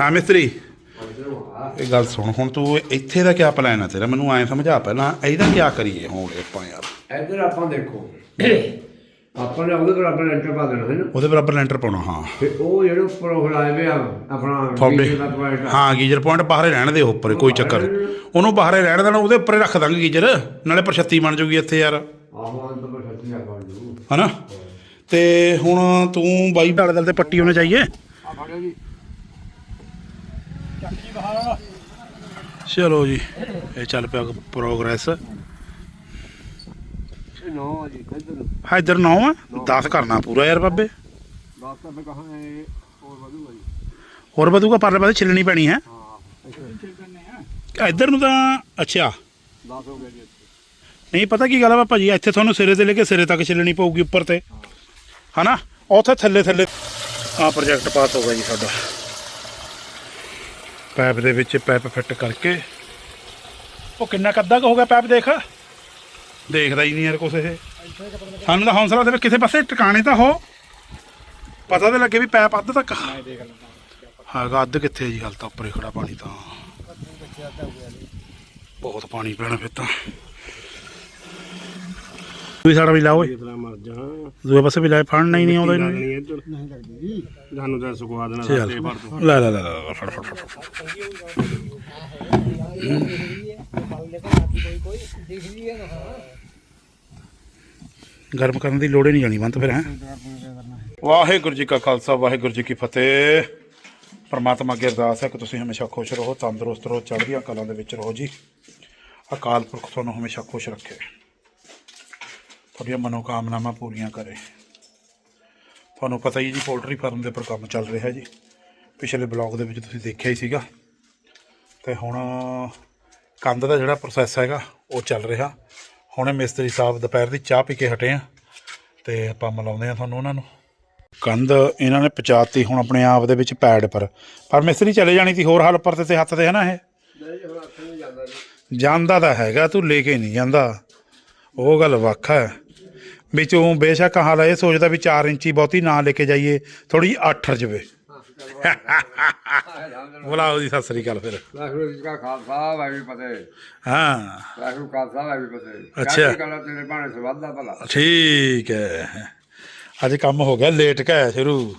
ਹਾਂ ਮਿਸਤਰੀ। ਇਹ ਗੱਲ ਸੁਣ ਹੁਣ ਤੂੰ ਇੱਥੇ ਦਾ ਕੀ ਪਲਾਨ ਹੈ ਤੇਰਾ ਮੈਨੂੰ ਐਂ ਸਮਝਾ ਪਹਿਲਾਂ ਇਹਦਾ ਕੀ ਕਰੀਏ ਹੁਣ ਆਪਾਂ ਯਾਰ? ਇੱਧਰ ਆਪਾਂ ਦੇਖੋ। ਆਪਾਂ ਨੇ ਉਹਦੇ ਕੋਲ ਆਪਣਾ ਲੈਂਟਰ ਪਾ ਦੇਣਾ ਹੈ ਨਾ। ਉਹਦੇ ਬਰਾਬਰ ਲੈਂਟਰ ਪਾਉਣਾ ਹਾਂ। ਤੇ ਉਹ ਜਿਹੜੇ ਉੱਪਰ ਉਹ ਲਾਏ ਵੇ ਆ ਆਪਣਾ ਫਾਊਂਡੇ ਗੀਜ਼ਰ ਦਾ ਪੁਆਇੰਟ ਆ। ਹਾਂ ਗੀਜ਼ਰ ਪੁਆਇੰਟ ਬਾਹਰੇ ਰਹਿਣ ਦੇ ਉੱਪਰ ਕੋਈ ਚੱਕਰ ਨੀ। ਉਹਨੂੰ ਬਾਹਰੇ ਰਹਿਣ ਦੇਣਾ ਉਹਦੇ ਉੱਪਰ ਹੀ ਰੱਖ ਦਾਂਗੇ ਗੀਜ਼ਰ ਨਾਲੇ ਪ੍ਰਸ਼ਤੀ ਬਣ ਜੂਗੀ ਇੱਥੇ ਯਾਰ। ਆਹੋ ਅੰਦਰ ਪਰ ਆ ਹਨਾ? ਤੇ ਹੁਣ ਤੂੰ ਬਾਈ ਢਾਲ ਦਲ ਤੇ ਪੱਟੀ ਹੋਣੇ ਚਾਹੀਏ? ਆ ਫੜਿਓ ਜੀ। ਚਲੋ ਜੀ, ਇਹ ਚੱਲ ਪਿਆ ਪ੍ਰੋਗਰੈਸ ਨੌ ਜੀ ਇੱਧਰ ਹਾਂ ਇੱਧਰ 9 ਆ 10 ਕਰਨਾ ਪੂਰਾ ਯਾਰ ਬਾਬੇ। ਦਸ ਤਾਂ ਮੈਂ ਕਹਾਂ ਇਹ ਹੋਰ ਵਧੂਗਾ ਜੀ ਹੋਰ ਵਧੂਗਾ ਪਰਲੇ ਪਾਸੇ ਛਿੱਲਣੀ ਪੈਣੀ ਹੈ। ਹਾਂ ਇੱਧਰ ਨੂੰ ਤਾਂ, ਅੱਛਾ। 10 ਹੋ ਗਿਆ ਜੀ ਨਹੀਂ, ਪਤਾ ਕੀ ਗੱਲ ਆ ਭਾਜੀ ਇੱਥੇ ਤੁਹਾਨੂੰ ਸਿਰੇ ਤੇ ਲੈ ਕੇ ਸਿਰੇ ਤੱਕ ਛਿੱਲਣੀ ਪਊਗੀ ਉੱਪਰ ਤੇ। ਹਨਾ? ਉੱਥੇ ਥੱਲੇ ਥੱਲੇ। ਆ ਪ੍ਰੋਜੈਕਟ ਪਾਸ ਹੋ ਗਿਆ ਜੀ ਸਾਡਾ। ਪਾਈਪ ਦੇ ਵਿੱਚ ਪਾਈਪ ਫਿੱਟ ਕਰਕੇ। ਉਹ ਕਿੰਨਾ ਕੱਦਾ ਹੋ ਗਿਆ ਪਾਈਪ ਦੇਖ? ਦੇਖਦਾ ਹੀ ਨਹੀਂ ਯਾਰ ਕੁਛ ਇਹ। ਸਾਨੂੰ ਤਾਂ ਹੌਂਸਲਾ ਦੇ ਕਿਸੇ ਪਾਸੇ ਟਿਕਾਣੇ ਤਾਂ ਹੋ। ਪਤਾ ਤਾਂ ਲੱਗੇ ਵੀ ਪਾਈਪ ਅੱਧ ਤੱਕ। ਹੈਗਾ ਅੱਧ ਕਿੱਥੇ ਜੀ ਹਾਲ ਤਾਂ ਉੱਪਰੇ ਖੜਾ ਪਾਣੀ ਤਾਂ। ਬਹੁਤ ਪਾਣੀ ਪੈਣਾ ਫਿਰ ਤਾਂ। ਵੀ ਸਾਡਾ ਵੀ ਲਾਓ ਮਰ ਜਾ। ਦੂਏ ਪਾਸੇ ਵੀ ਲਾਏ ਫੜਨਾ ਹੀ ਨਹੀਂ ਆਉਂਦਾ ਇਹਨੂੰ। ਨਹੀਂ ਇੱਧਰ। ਨਹੀਂ ਲੱਗਦੀ। ਤੁਹਾਨੂੰ ਤਾਂ ਸੁਕਵਾ ਦੇਣਾ ਚੱਲ। ਤੇ ਭਰ ਦੋ ਲੈ ਲੈ ਲੈ ਲੈ, ਫੜ ਫੜ ਫੜ ਫੜ, ਫੜ। ਗਰਮ ਕਰਨ ਦੀ ਲੋੜ ਹੀ ਨਹੀਂ ਜਾਣੀ ਬੰਤ ਫਿਰ ਹੈ। ਵਾਹਿਗੁਰੂ ਜੀ ਕਾ ਖਾਲਸਾ ਵਾਹਿਗੁਰੂ ਜੀ ਕੀ ਫਤਿਹ। ਪਰਮਾਤਮਾ ਅੱਗੇ ਅਰਦਾਸ ਹੈ ਕਿ ਤੁਸੀਂ ਹਮੇਸ਼ਾ ਖੁਸ਼ ਰਹੋ ਤੰਦਰੁਸਤ ਰਹੋ ਚੜ੍ਹਦੀਆਂ ਕਲਾਂ ਦੇ ਵਿੱਚ ਰਹੋ ਜੀ। ਅਕਾਲ ਪੁਰਖ ਤੁਹਾਨੂੰ ਹਮੇਸ਼ਾ ਖੁਸ਼ ਰੱਖੇ। ਤੁਹਾਡੀਆਂ ਮਨੋਕਾਮਨਾਵਾਂ ਪੂਰੀਆਂ ਕਰੇ। ਤੁਹਾਨੂੰ ਪਤਾ ਹੀ ਜੀ ਪੋਲਟਰੀ ਫਾਰਮ ਦੇ ਉੱਪਰ ਕੰਮ ਚੱਲ ਰਿਹਾ ਜੀ। ਪਿਛਲੇ ਬਲੌਗ ਦੇ ਵਿੱਚ ਤੁਸੀਂ ਦੇਖਿਆ ਹੀ ਸੀਗਾ। ਤੇ ਹੁਣ ਕੰਧ ਦਾ ਜਿਹੜਾ ਪ੍ਰੋਸੈਸ ਹੈਗਾ, ਉਹ ਚੱਲ ਰਿਹਾ। ਹੁਣੇ ਮਿਸਤਰੀ ਸਾਹਿਬ ਦੁਪਹਿਰ ਦੀ ਚਾਹ ਪੀ ਕੇ ਹਟੇ ਆ ਤੇ ਆਪਾਂ ਮਿਲਾਉਂਦੇ ਆ ਤੁਹਾਨੂੰ ਉਹਨਾਂ ਨੂੰ। ਕੰਧ ਇਹਨਾਂ ਨੇ ਪਚਾਤੀ ਹੁਣ ਆਪਣੇ ਆਪ ਦੇ ਵਿੱਚ ਪੈਡ ਪਰ। ਪਰ ਮਿਸਤਰੀ ਚਲੇ ਜਾਣੀ ਸੀ, ਹੋਰ ਹਲ ਪਰ ਤੇ ਹੱਥ ਤੇ ਹੈ ਨਾ ਇਹ? ਜਾਂਦਾ ਤਾਂ ਹੈਗਾ, ਤੂੰ ਲੈ ਕੇ ਨਹੀਂ ਜਾਂਦਾ। ਉਹ ਗੱਲ ਵੱਖ ਹੈ। ਵਿੱਚੋਂ ਬੇਸ਼ੱਕ ਹਾਲ ਇਹ ਸੋਚਦਾ ਵੀ 4 ਇੰਚੀ ਬਹੁਤੀ ਨਾ ਲੈ ਕੇ ਜਾਈਏ ਥੋੜੀ 8 ਰਜਵੇ ਬੁਲਾਓ ਜੀ ਸਤਿ ਸ੍ਰੀ ਅਕਾਲ ਫਿਰ। ਵਾਹਿਗੁਰੂ ਜੀ ਕਾ ਖਾਲਸਾ ਵਾਹਿਗੁਰੂ ਫਤਿਹ। ਹਾਂ। ਵਾਹਿਗੁਰੂ ਖਾਲਸਾ ਵਾਹਿਗੁਰੂ ਫਤਿਹ। ਅੱਛਾ। ਚੜ੍ਹਦੀ ਕਲਾ ਤੇਰੇ ਬਾਣੇ ਸਵਾਦ ਦਾ ਭਲਾ? ਠੀਕ ਹੈ। ਅੱਜ ਕੰਮ ਹੋ ਗਿਆ ਲੇਟ ਕੇ ਸ਼ੁਰੂ।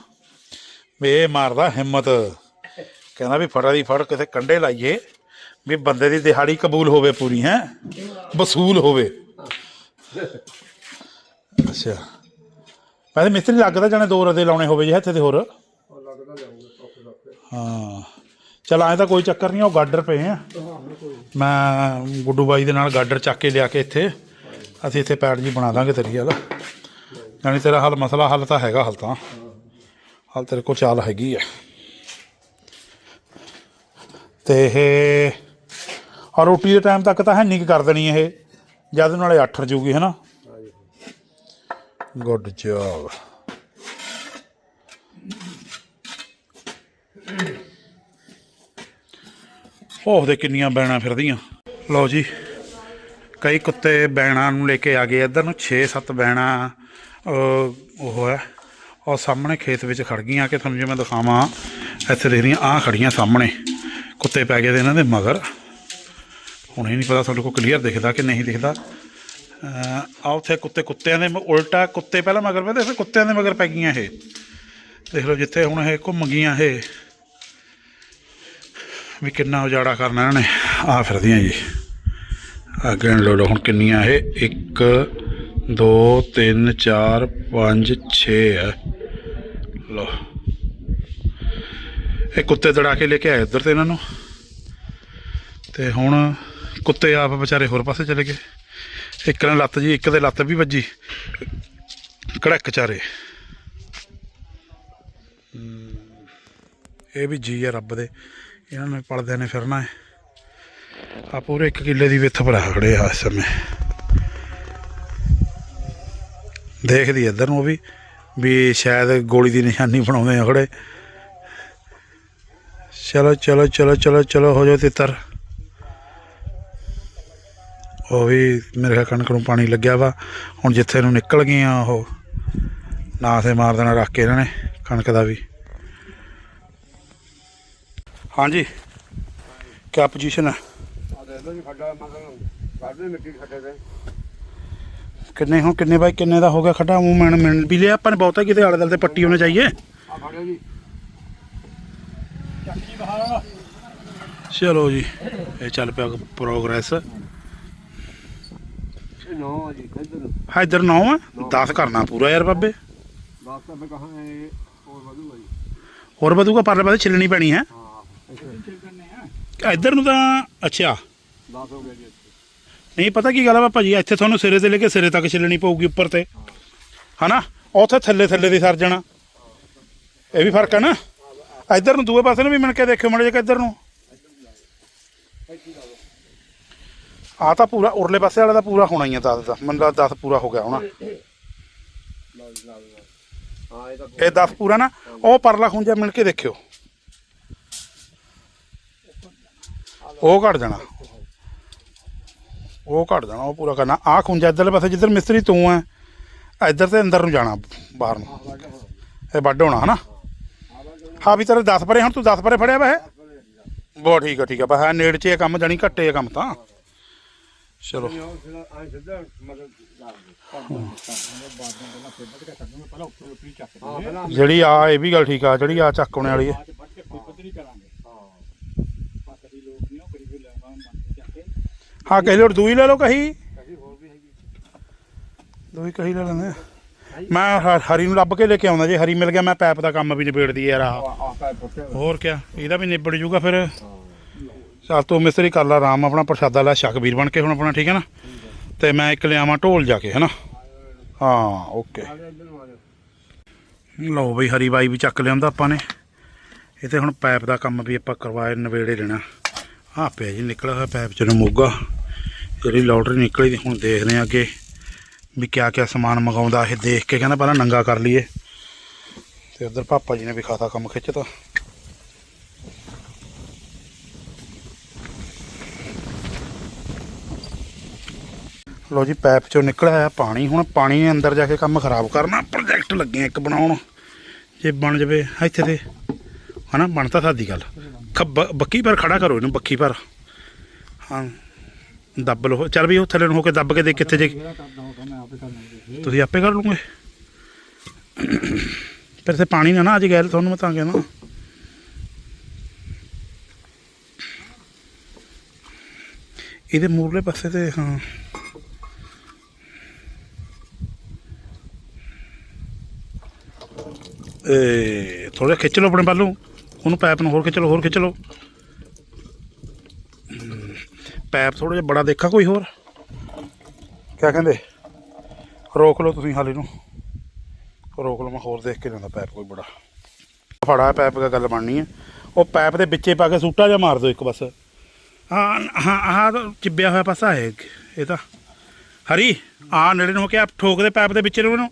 ਵੀ ਇਹ ਮਾਰਦਾ ਹਿੰਮਤ। ਕਹਿੰਦਾ ਵੀ ਫੜਾ ਦੀ ਫੜ ਕਿਤੇ ਕੰਡੇ ਲਾਈਏ। ਵੀ ਬੰਦੇ ਦੀ ਦਿਹਾੜੀ ਕਬੂਲ ਹੋਵੇ ਪੂਰੀ ਹੈ? ਵਸੂਲ ਹੋਵੇ। ਅੱਛਾ। ਮੈਂ ਪਹਿਲੇ ਮਿਸਤਰੀ ਲੱਗਦਾ ਜਾਣੇ ਦੋ ਰਦੇ ਲਾਉਣੇ ਹੋਵੇ ਜੇ ਇੱਥੇ ਤੇ ਹੋਰ। ਉਹ ਲੱਗਦਾ ਜਾਊਗਾ ਸੁੱਕ ਸੁੱਕ ਹਾਂ। ਚਲ ਐਂ ਤਾਂ ਕੋਈ ਚੱਕਰ ਨਹੀਂ, ਉਹ ਗਾਡਰ ਪਏ ਆ। ਮੈਂ ਗੁੱਡੂ ਬਾਈ ਦੇ ਨਾਲ ਗਾਡਰ ਚੱਕ ਕੇ ਲਿਆ ਕੇ ਇੱਥੇ। ਅਸੀਂ ਇੱਥੇ ਪੈੜ ਜੀ ਬਣਾ ਦਾਂਗੇ ਤੇਰੀ ਵਾਲਾ ਯਾਨੀ ਤੇਰਾ ਹੱਲ ਮਸਲਾ ਹੱਲ ਤਾਂ ਹੈਗਾ ਹੱਲ ਤਾਂ। ਹੱਲ ਤੇਰੇ ਕੋਲ ਚਾਲ ਹੈਗੀ ਆ। ਤੇ ਇਹ ਔਰ ਰੋਟੀ ਦੇ ਟਾਈਮ ਤੱਕ ਤਾਂ ਹੈ ਨਹੀਂ ਕਰ ਦੇਣੀ ਇਹ। ਜਦ ਨਾਲੇ 8 ਰਜੂਗੀ ਹੈ ਨਾ ਗੁੱਡ ਜੌਬ। ਉਹ ਦੇ ਕਿੰਨੀਆਂ ਬੈਣਾ ਫਿਰਦੀਆਂ। ਲਓ ਜੀ, ਕਈ ਕੁੱਤੇ ਬੈਣਾ ਨੂੰ ਲੈ ਕੇ ਆ ਗਏ। ਇੱਧਰ ਨੂੰ 6-7 ਬੈਣਾ ਉਹ ਹੈ। ਉਹ ਸਾਹਮਣੇ ਖੇਤ ਵਿੱਚ ਖੜ ਗਈਆਂ ਕਿ ਤੁਹਾਨੂੰ ਜੇ ਮੈਂ ਦਿਖਾਵਾਂ, ਇੱਥੇ ਦੇਖ ਰਹੀਆਂ, ਆਹ ਖੜੀਆਂ ਸਾਹਮਣੇ। ਕੁੱਤੇ ਪੈ ਗਏ ਦੇ ਇਹਨਾਂ ਦੇ ਮਗਰ। ਹੁਣ ਇਹ ਨਹੀਂ ਪਤਾ ਤੁਹਾਡੇ ਕੋਲ ਕਲੀਅਰ ਦਿਖਦਾ ਕਿ ਨਹੀਂ ਦਿਖਦਾ। ਆ ਉੱਥੇ ਕੁੱਤੇ, ਕੁੱਤਿਆਂ ਦੇ ਮ- ਉਲਟਾ ਕੁੱਤੇ ਪਹਿਲਾਂ ਮਗਰ ਪਏ ਫਿਰ ਕੁੱਤਿਆਂ ਦੇ ਮਗਰ ਪੈ ਗਈਆਂ ਇਹ। ਦੇਖ ਲਓ ਜਿੱਥੇ ਹੁਣ ਇਹ ਘੁੰਮ ਗਈਆਂ ਇਹ। ਵੀ ਕਿੰਨਾ ਉਜਾੜਾ ਕਰਨਾ ਇਹਨਾਂ ਨੇ। ਆ ਫਿਰਦੀਆਂ ਜੀ। ਆ ਗਿਣ ਲਓ ਹੁਣ ਕਿੰਨੀਆਂ ਇਹ। 1 2 3 4 5 6 ਹੈ ਲਓ। ਇਹ ਕੁੱਤੇ ਦੜਾ ਕੇ ਲੈ ਕੇ ਆਏ ਇੱਧਰ ਤੇ ਇਹਨਾਂ ਨੂੰ। ਤੇ ਹੁਣ ਕੁੱਤੇ ਆਪ ਵਿਚਾਰੇ ਹੋਰ ਪਾਸੇ ਚਲੇ ਗਏ। ਇੱਕ ਨੇ ਲੱਤ ਜੀ, ਇੱਕ ਦੇ ਲੱਤ ਵੀ ਵੱਜੀ। ਕੜਕ ਚਾਰੇ। ਇਹ ਵੀ ਜੀ ਆ ਰੱਬ ਦੇ। ਇਹਨਾਂ ਨੇ ਪਲਦਿਆਂ ਨੇ ਫਿਰਨਾ ਹੈ। ਆ ਪੂਰੇ 1 ਕਿੱਲੇ ਦੀ ਵਿੱਥ ਭਰਾ ਖੜੇ ਆ ਇਸ ਸਮੇਂ। ਦੇਖਦੀ ਇੱਧਰ ਨੂੰ ਉਹ ਵੀ ਵੀ ਸ਼ਾਇਦ ਗੋਲੀ ਦੀ ਨਿਸ਼ਾਨੀ ਬਣਾਉਂਦੇ ਆ ਖੜੇ। ਚਲੋ ਚਲੋ ਚਲੋ ਚਲੋ ਚਲੋ, ਹੋ ਜਾਓ ਤਿੱਤਰ। ਉਹ ਵੀ ਮੇਰੇ ਖਿਆਲ ਕਣਕ ਨੂੰ ਪਾਣੀ ਲੱਗਿਆ ਵਾ। ਹੁਣ ਜਿੱਥੇ ਨੂੰ ਨਿਕਲ ਗਈਆਂ ਉਹ ਨਾਸੇ ਮਾਰ ਦੇਣਾ ਰੱਖ ਕੇ ਇਹਨਾਂ ਨੇ ਕਣਕ ਦਾ ਵੀ। ਹਾਂਜੀ। ਕਿਆ ਪੋਜੀਸ਼ਨ ਹੈ ਕਿੰਨੇ ਹੁਣ ਕਿੰਨੇ ਬਾਈ, ਕਿੰਨੇ ਦਾ ਹੋ ਗਿਆ ਖੱਡਾ? ਮੂੰਹ ਮਿਣ ਮਿਣ ਵੀ ਲਿਆ, ਆਪਾਂ ਨੇ ਬਹੁਤਾ ਕਿਤੇ ਆਲੇ ਦੁਆਲੇ ਤੇ ਪੱਟੀ ਹੋਣੀ ਚਾਹੀਏ। ਚਲੋ ਜੀ, ਇਹ ਚੱਲ ਪਿਆ ਪ੍ਰੋਗਰੈਸ ਇਹ ਨੌ ਆ ਜੀ ਇੱਧਰ। ਹਾਂ ਇੱਧਰ 9 ਆ? 10 ਕਰਨਾ ਪੂਰਾ ਯਾਰ ਬਾਬੇ। ਬਾਸ ਤਾਂ ਮੈਂ ਕਹਾਂ ਇਹ ਹੋਰ ਵਧੂਗਾ ਜੀ। ਹੋਰ ਵਧੂਗਾ ਪਰਲੇ ਪਾਸੇ ਛਿਲਣੀ ਪੈਣੀ ਹੈ। ਹਾਂ ਇੱਧਰ ਨੂੰ ਤਾਂ ਅੱਛਾ। 10 ਹੋ ਗਿਆ ਜੀ ਨਹੀਂ ਪਤਾ ਕੀ ਗੱਲ ਆ ਭਾਜੀ ਇੱਥੇ ਤੁਹਾਨੂੰ ਸਿਰੇ ਤੇ ਲੈ ਕੇ ਸਿਰੇ ਤੱਕ ਛਿਲਣੀ ਪਊਗੀ ਉੱਪਰ ਤੇ। ਹਨਾ? ਉੱਥੇ ਥੱਲੇ ਥੱਲੇ ਦੀ ਸਰ ਜਾਣਾ। ਇਹ ਵੀ ਫ਼ਰਕ ਹੈ ਨਾ। ਇੱਧਰ ਨੂੰ ਦੂਏ ਪਾਸੇ ਨੂੰ ਵੀ ਮਿਣ ਕੇ ਦੇਖਿਓ ਮੜੇ ਜੇ ਇੱਧਰ ਨੂੰ। ਆ ਤਾਂ ਪੂਰਾ, ਉਰਲੇ ਪਾਸੇ ਵਾਲਾ ਤਾਂ ਪੂਰਾ ਹੋਣਾ ਹੀ ਆ 10 ਦਾ। ਮੈਨੂੰ ਲੱਗਦਾ 10 ਪੂਰਾ ਹੋ ਗਿਆ ਹੋਣਾ। ਹਾਂ ਇਹ ਤਾਂ ਇਹ 10 ਪੂਰਾ ਨਾ, ਉਹ ਪਰਲਾ ਖੁੰਝਾ ਮਿਲ ਕੇ ਦੇਖਿਓ। ਉਹ ਘਟ ਜਾਣਾ। ਉਹ ਘਟ ਜਾਣਾ, ਉਹ ਪੂਰਾ ਕਰਨਾ। ਆਹ ਖੁੰਝਾ ਇੱਧਰਲੇ ਪਾਸੇ, ਜਿੱਧਰ ਮਿਸਤਰੀ ਤੂੰ ਹੈ ਇੱਧਰ ਤੇ ਅੰਦਰ ਨੂੰ ਜਾਣਾ, ਬਾਹਰ ਨੂੰ। ਇਹ ਵੱਡ ਹੋਣਾ, ਹਨਾ? ਹਾਂ ਵੀ ਤੇਰੇ 10 ਪਰੇ ਹੁਣ ਤੂੰ 10 ਪਰੇ ਫੜਿਆ ਵਾ ਇਹ? ਬਹੁਤ ਠੀਕ ਆ ਠੀਕ ਆ। ਬਸ ਨੇੜ 'ਚ ਇਹ ਕੰਮ ਜਾਣੀ ਘੱਟੇ ਆ ਕੰਮ ਤਾਂ। ਚਲੋ ਲਾ ਦੇ ਜਿਹੜੀ ਆ ਇਹ ਵੀ ਗੱਲ ਠੀਕ ਆ ਜਿਹੜੀ ਆ ਚੱਕਣੇ ਵਾਲੀ ਹੈ ਹਾਂ ਕਹੀ ਲੋੜ ਦੂਈ ਲੈ ਲਓ ਕਹੀ ਦੂਈ ਕਹੀ ਲੈ ਲੈਂਦੇ। ਮੈਂ ਹਰੀ ਨੂੰ ਲੱਭ ਕੇ ਲੈ ਕੇ ਆਉਂਦਾ ਜੇ ਹਰੀ ਮਿਲ ਗਿਆ ਮੈਂ ਪੈਪ ਦਾ ਕੰਮ ਵੀ ਨਿਬੇੜਦੀ ਯਾਰ ਆ ਹੋਰ ਕਿਆ ਇਹਦਾ ਵੀ ਨਿਬੜ ਜੂਗਾ ਫਿਰ ਚੱਲ ਤੂੰ ਮਿਸਤਰੀ ਕਰ ਲਾ ਆਰਾਮ, ਆਪਣਾ ਪ੍ਰਸ਼ਾਦਾ ਲੈ ਸ਼ੱਕ ਵੀਰ ਬਣ ਕੇ ਹੁਣ ਆਪਣਾ, ਠੀਕ ਹੈ ਨਾ? ਤੇ ਮੈਂ ਇੱਕ ਲਿਆਵਾਂ ਢੋਲ ਜਾ ਕੇ, ਹੈ ਨਾ? ਹਾਂ, ਓਕੇ। ਲਓ ਬਈ, ਹਰੀ ਬਾਈ ਵੀ ਚੱਕ ਲਿਆਂਦਾ ਆਪਾਂ ਨੇ। ਇਹ ਤੇ ਹੁਣ ਪਾਈਪ ਦਾ ਕੰਮ ਵੀ ਆਪਾਂ ਕਰਵਾਏ, ਨਵੇੜੇ ਲੈਣਾ ਆਹ ਪਿਆ ਜੀ, ਨਿਕਲਿਆ ਹੋਇਆ ਪਾਈਪ ਚ ਨੂੰ ਮੋਗਾ ਜਿਹੜੀ ਲੋਟਰੀ ਨਿਕਲੀ ਦੀ ਹੁਣ ਦੇਖਦੇ ਹਾਂ ਅੱਗੇ ਵੀ ਕਿਆ ਕਿਆ ਸਮਾਨ ਮੰਗਾਉਂਦਾ। ਇਹ ਦੇਖ ਕੇ ਕਹਿੰਦਾ ਪਹਿਲਾਂ ਨੰਗਾ ਕਰ ਲਈਏ। ਤੇ ਉਧਰ ਪਾਪਾ ਜੀ ਨੇ ਵੀ ਖਾਤਾ ਕੰਮ ਖਿੱਚਤਾ। ਲੋ ਜੀ ਪਾਈਪ ਚੋਂ ਨਿਕਲਿਆ ਆਇਆ ਪਾਣੀ। ਹੁਣ ਪਾਣੀ ਨੇ ਅੰਦਰ ਜਾ ਕੇ ਕੰਮ ਖਰਾਬ ਕਰਨਾ। ਪ੍ਰੋਜੈਕਟ ਲੱਗੇ ਇੱਕ ਬਣਾਉਣ। ਜੇ ਬਣ ਜਵੇ ਇੱਥੇ ਤੇ ਹਨਾ ਬਣ ਸਾਦੀ ਗੱਲ। ਬੱਕੀ ਪਰ ਖੜਾ ਕਰੋ ਇਹਨੂੰ, ਬੱਕੀ ਪਰ। ਹਾਂ, ਦੱਬ ਲਓ। ਚੱਲ ਵੀ ਉਹ ਥੱਲੇ ਨੂੰ ਹੋ ਕੇ ਦੱਬ ਕੇ ਦੇ ਕਿੱਥੇ ਜੇ। ਤੁਸੀਂ ਆਪੇ ਕਰ ਲੂਗੇ ਫਿਰ ਤੇ ਪਾਣੀ ਨਾ ਨਾ ਅੱਜ ਗੈਲ ਤੁਹਾਨੂੰ ਮੈਂ ਤਾਂ ਕਹਿੰਦਾ। ਇਹਦੇ ਮੂਰਲੇ ਪਾਸੇ ਤੇ, ਹਾਂ। ਏ ਥੋੜਾ ਖਿੱਚ ਲਓ ਆਪਣੇ ਵੱਲੋਂ ਉਹਨੂੰ ਪਾਈਪ ਨੂੰ ਹੋਰ ਖਿੱਚ ਲਓ ਹੋਰ ਖਿੱਚ ਲਓ। ਹਮ, ਪਾਈਪ ਥੋੜਾ ਜਿਹਾ ਬੜਾ ਦੇਖਾ ਕੋਈ ਹੋਰ? ਕਿਆ ਕਹਿੰਦੇ? ਰੋਕ ਲਓ ਤੁਸੀਂ ਹਾਲੇ ਨੂੰ। ਰੋਕ ਲਓ ਮੈਂ ਹੋਰ ਦੇਖ ਕੇ ਜਾਂਦਾ ਪਾਈਪ ਕੋਈ ਬੜਾ। ਫੜਾ ਪਾਈਪ ਦਾ ਗੱਲ ਬਣਨੀ ਹੈ ਉਹ ਪਾਈਪ ਦੇ ਵਿੱਚੇ ਪਾ ਕੇ ਸੂਟਾ ਜਿਹਾ ਮਾਰ ਦਿਓ ਇੱਕ ਬਸ। ਹਾਂ ਹਾਂ ਆਹ ਤਾਂ ਚਿੱਬਿਆ ਹੋਇਆ ਪਾਸਾ ਹੈ ਇਹ ਤਾਂ। ਹਰੀ ਆ ਨੇੜੇ ਨੂੰ ਹੋ ਕੇ ਆਪ ਠੋਕ ਦੇ ਪਾਈਪ ਦੇ ਵਿੱਚ ਨੂੰ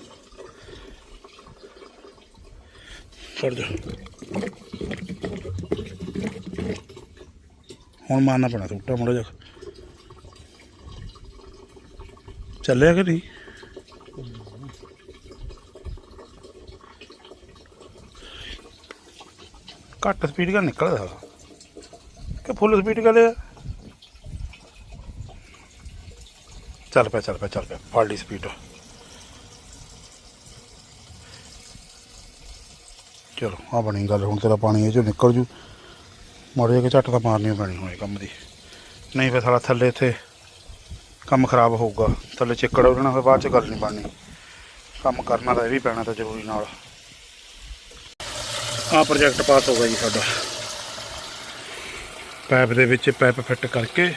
ਫੜ ਜਾ ਹੁਣ ਮਾਰਨਾ ਪੈਣਾ ਟੁੱਟਾ ਮੁੜ ਜਾ ਚੱਲਿਆ ਕਿ ਨਹੀਂ? ਘੱਟ ਸਪੀਡ ਕਰ ਨਿਕਲਦਾ? ਕਿ ਫੁੱਲ ਸਪੀਡ ਕਰ ਲਿਆ? ਚੱਲ ਪਿਆ ਚੱਲ ਪਿਆ ਚੱਲ ਪਿਆ। ਫੜ ਲਈ ਸਪੀਡ ਚਲੋ ਆ ਬਣੀ ਗੱਲ, ਹੁਣ ਤੇਰਾ ਪਾਣੀ ਇਹ ਚੋਂ ਨਿਕਲ ਜੂ। ਮੋੜੇ ਕੇ ਝੱਟ ਤਾਂ ਮਾਰਨੀ ਪੈਣੀ ਹੋਏ ਕੰਮ ਦੀ। ਨਹੀਂ ਫਿਰ ਸਾਲਾ ਥੱਲੇ ਇੱਥੇ ਕੰਮ ਖਰਾਬ ਹੋਊਗਾ। ਥੱਲੇ ਚਿੱਕੜ ਉਹਨਾਂ ਫਿਰ ਬਾਅਦ ਚ ਗੱਲ ਨਹੀਂ ਬਣਨੀ। ਕੰਮ ਕਰਨਾ ਤਾਂ ਇਹ ਵੀ ਪੈਣਾ ਤਾਂ ਜ਼ਰੂਰੀ ਨਾਲ। ਆ ਪ੍ਰੋਜੈਕਟ ਪਾਸ ਹੋ ਗਿਆ ਜੀ ਸਾਡਾ। ਪਾਈਪ ਦੇ ਵਿੱਚ ਪਾਈਪ ਫਿੱਟ ਕਰਕੇ।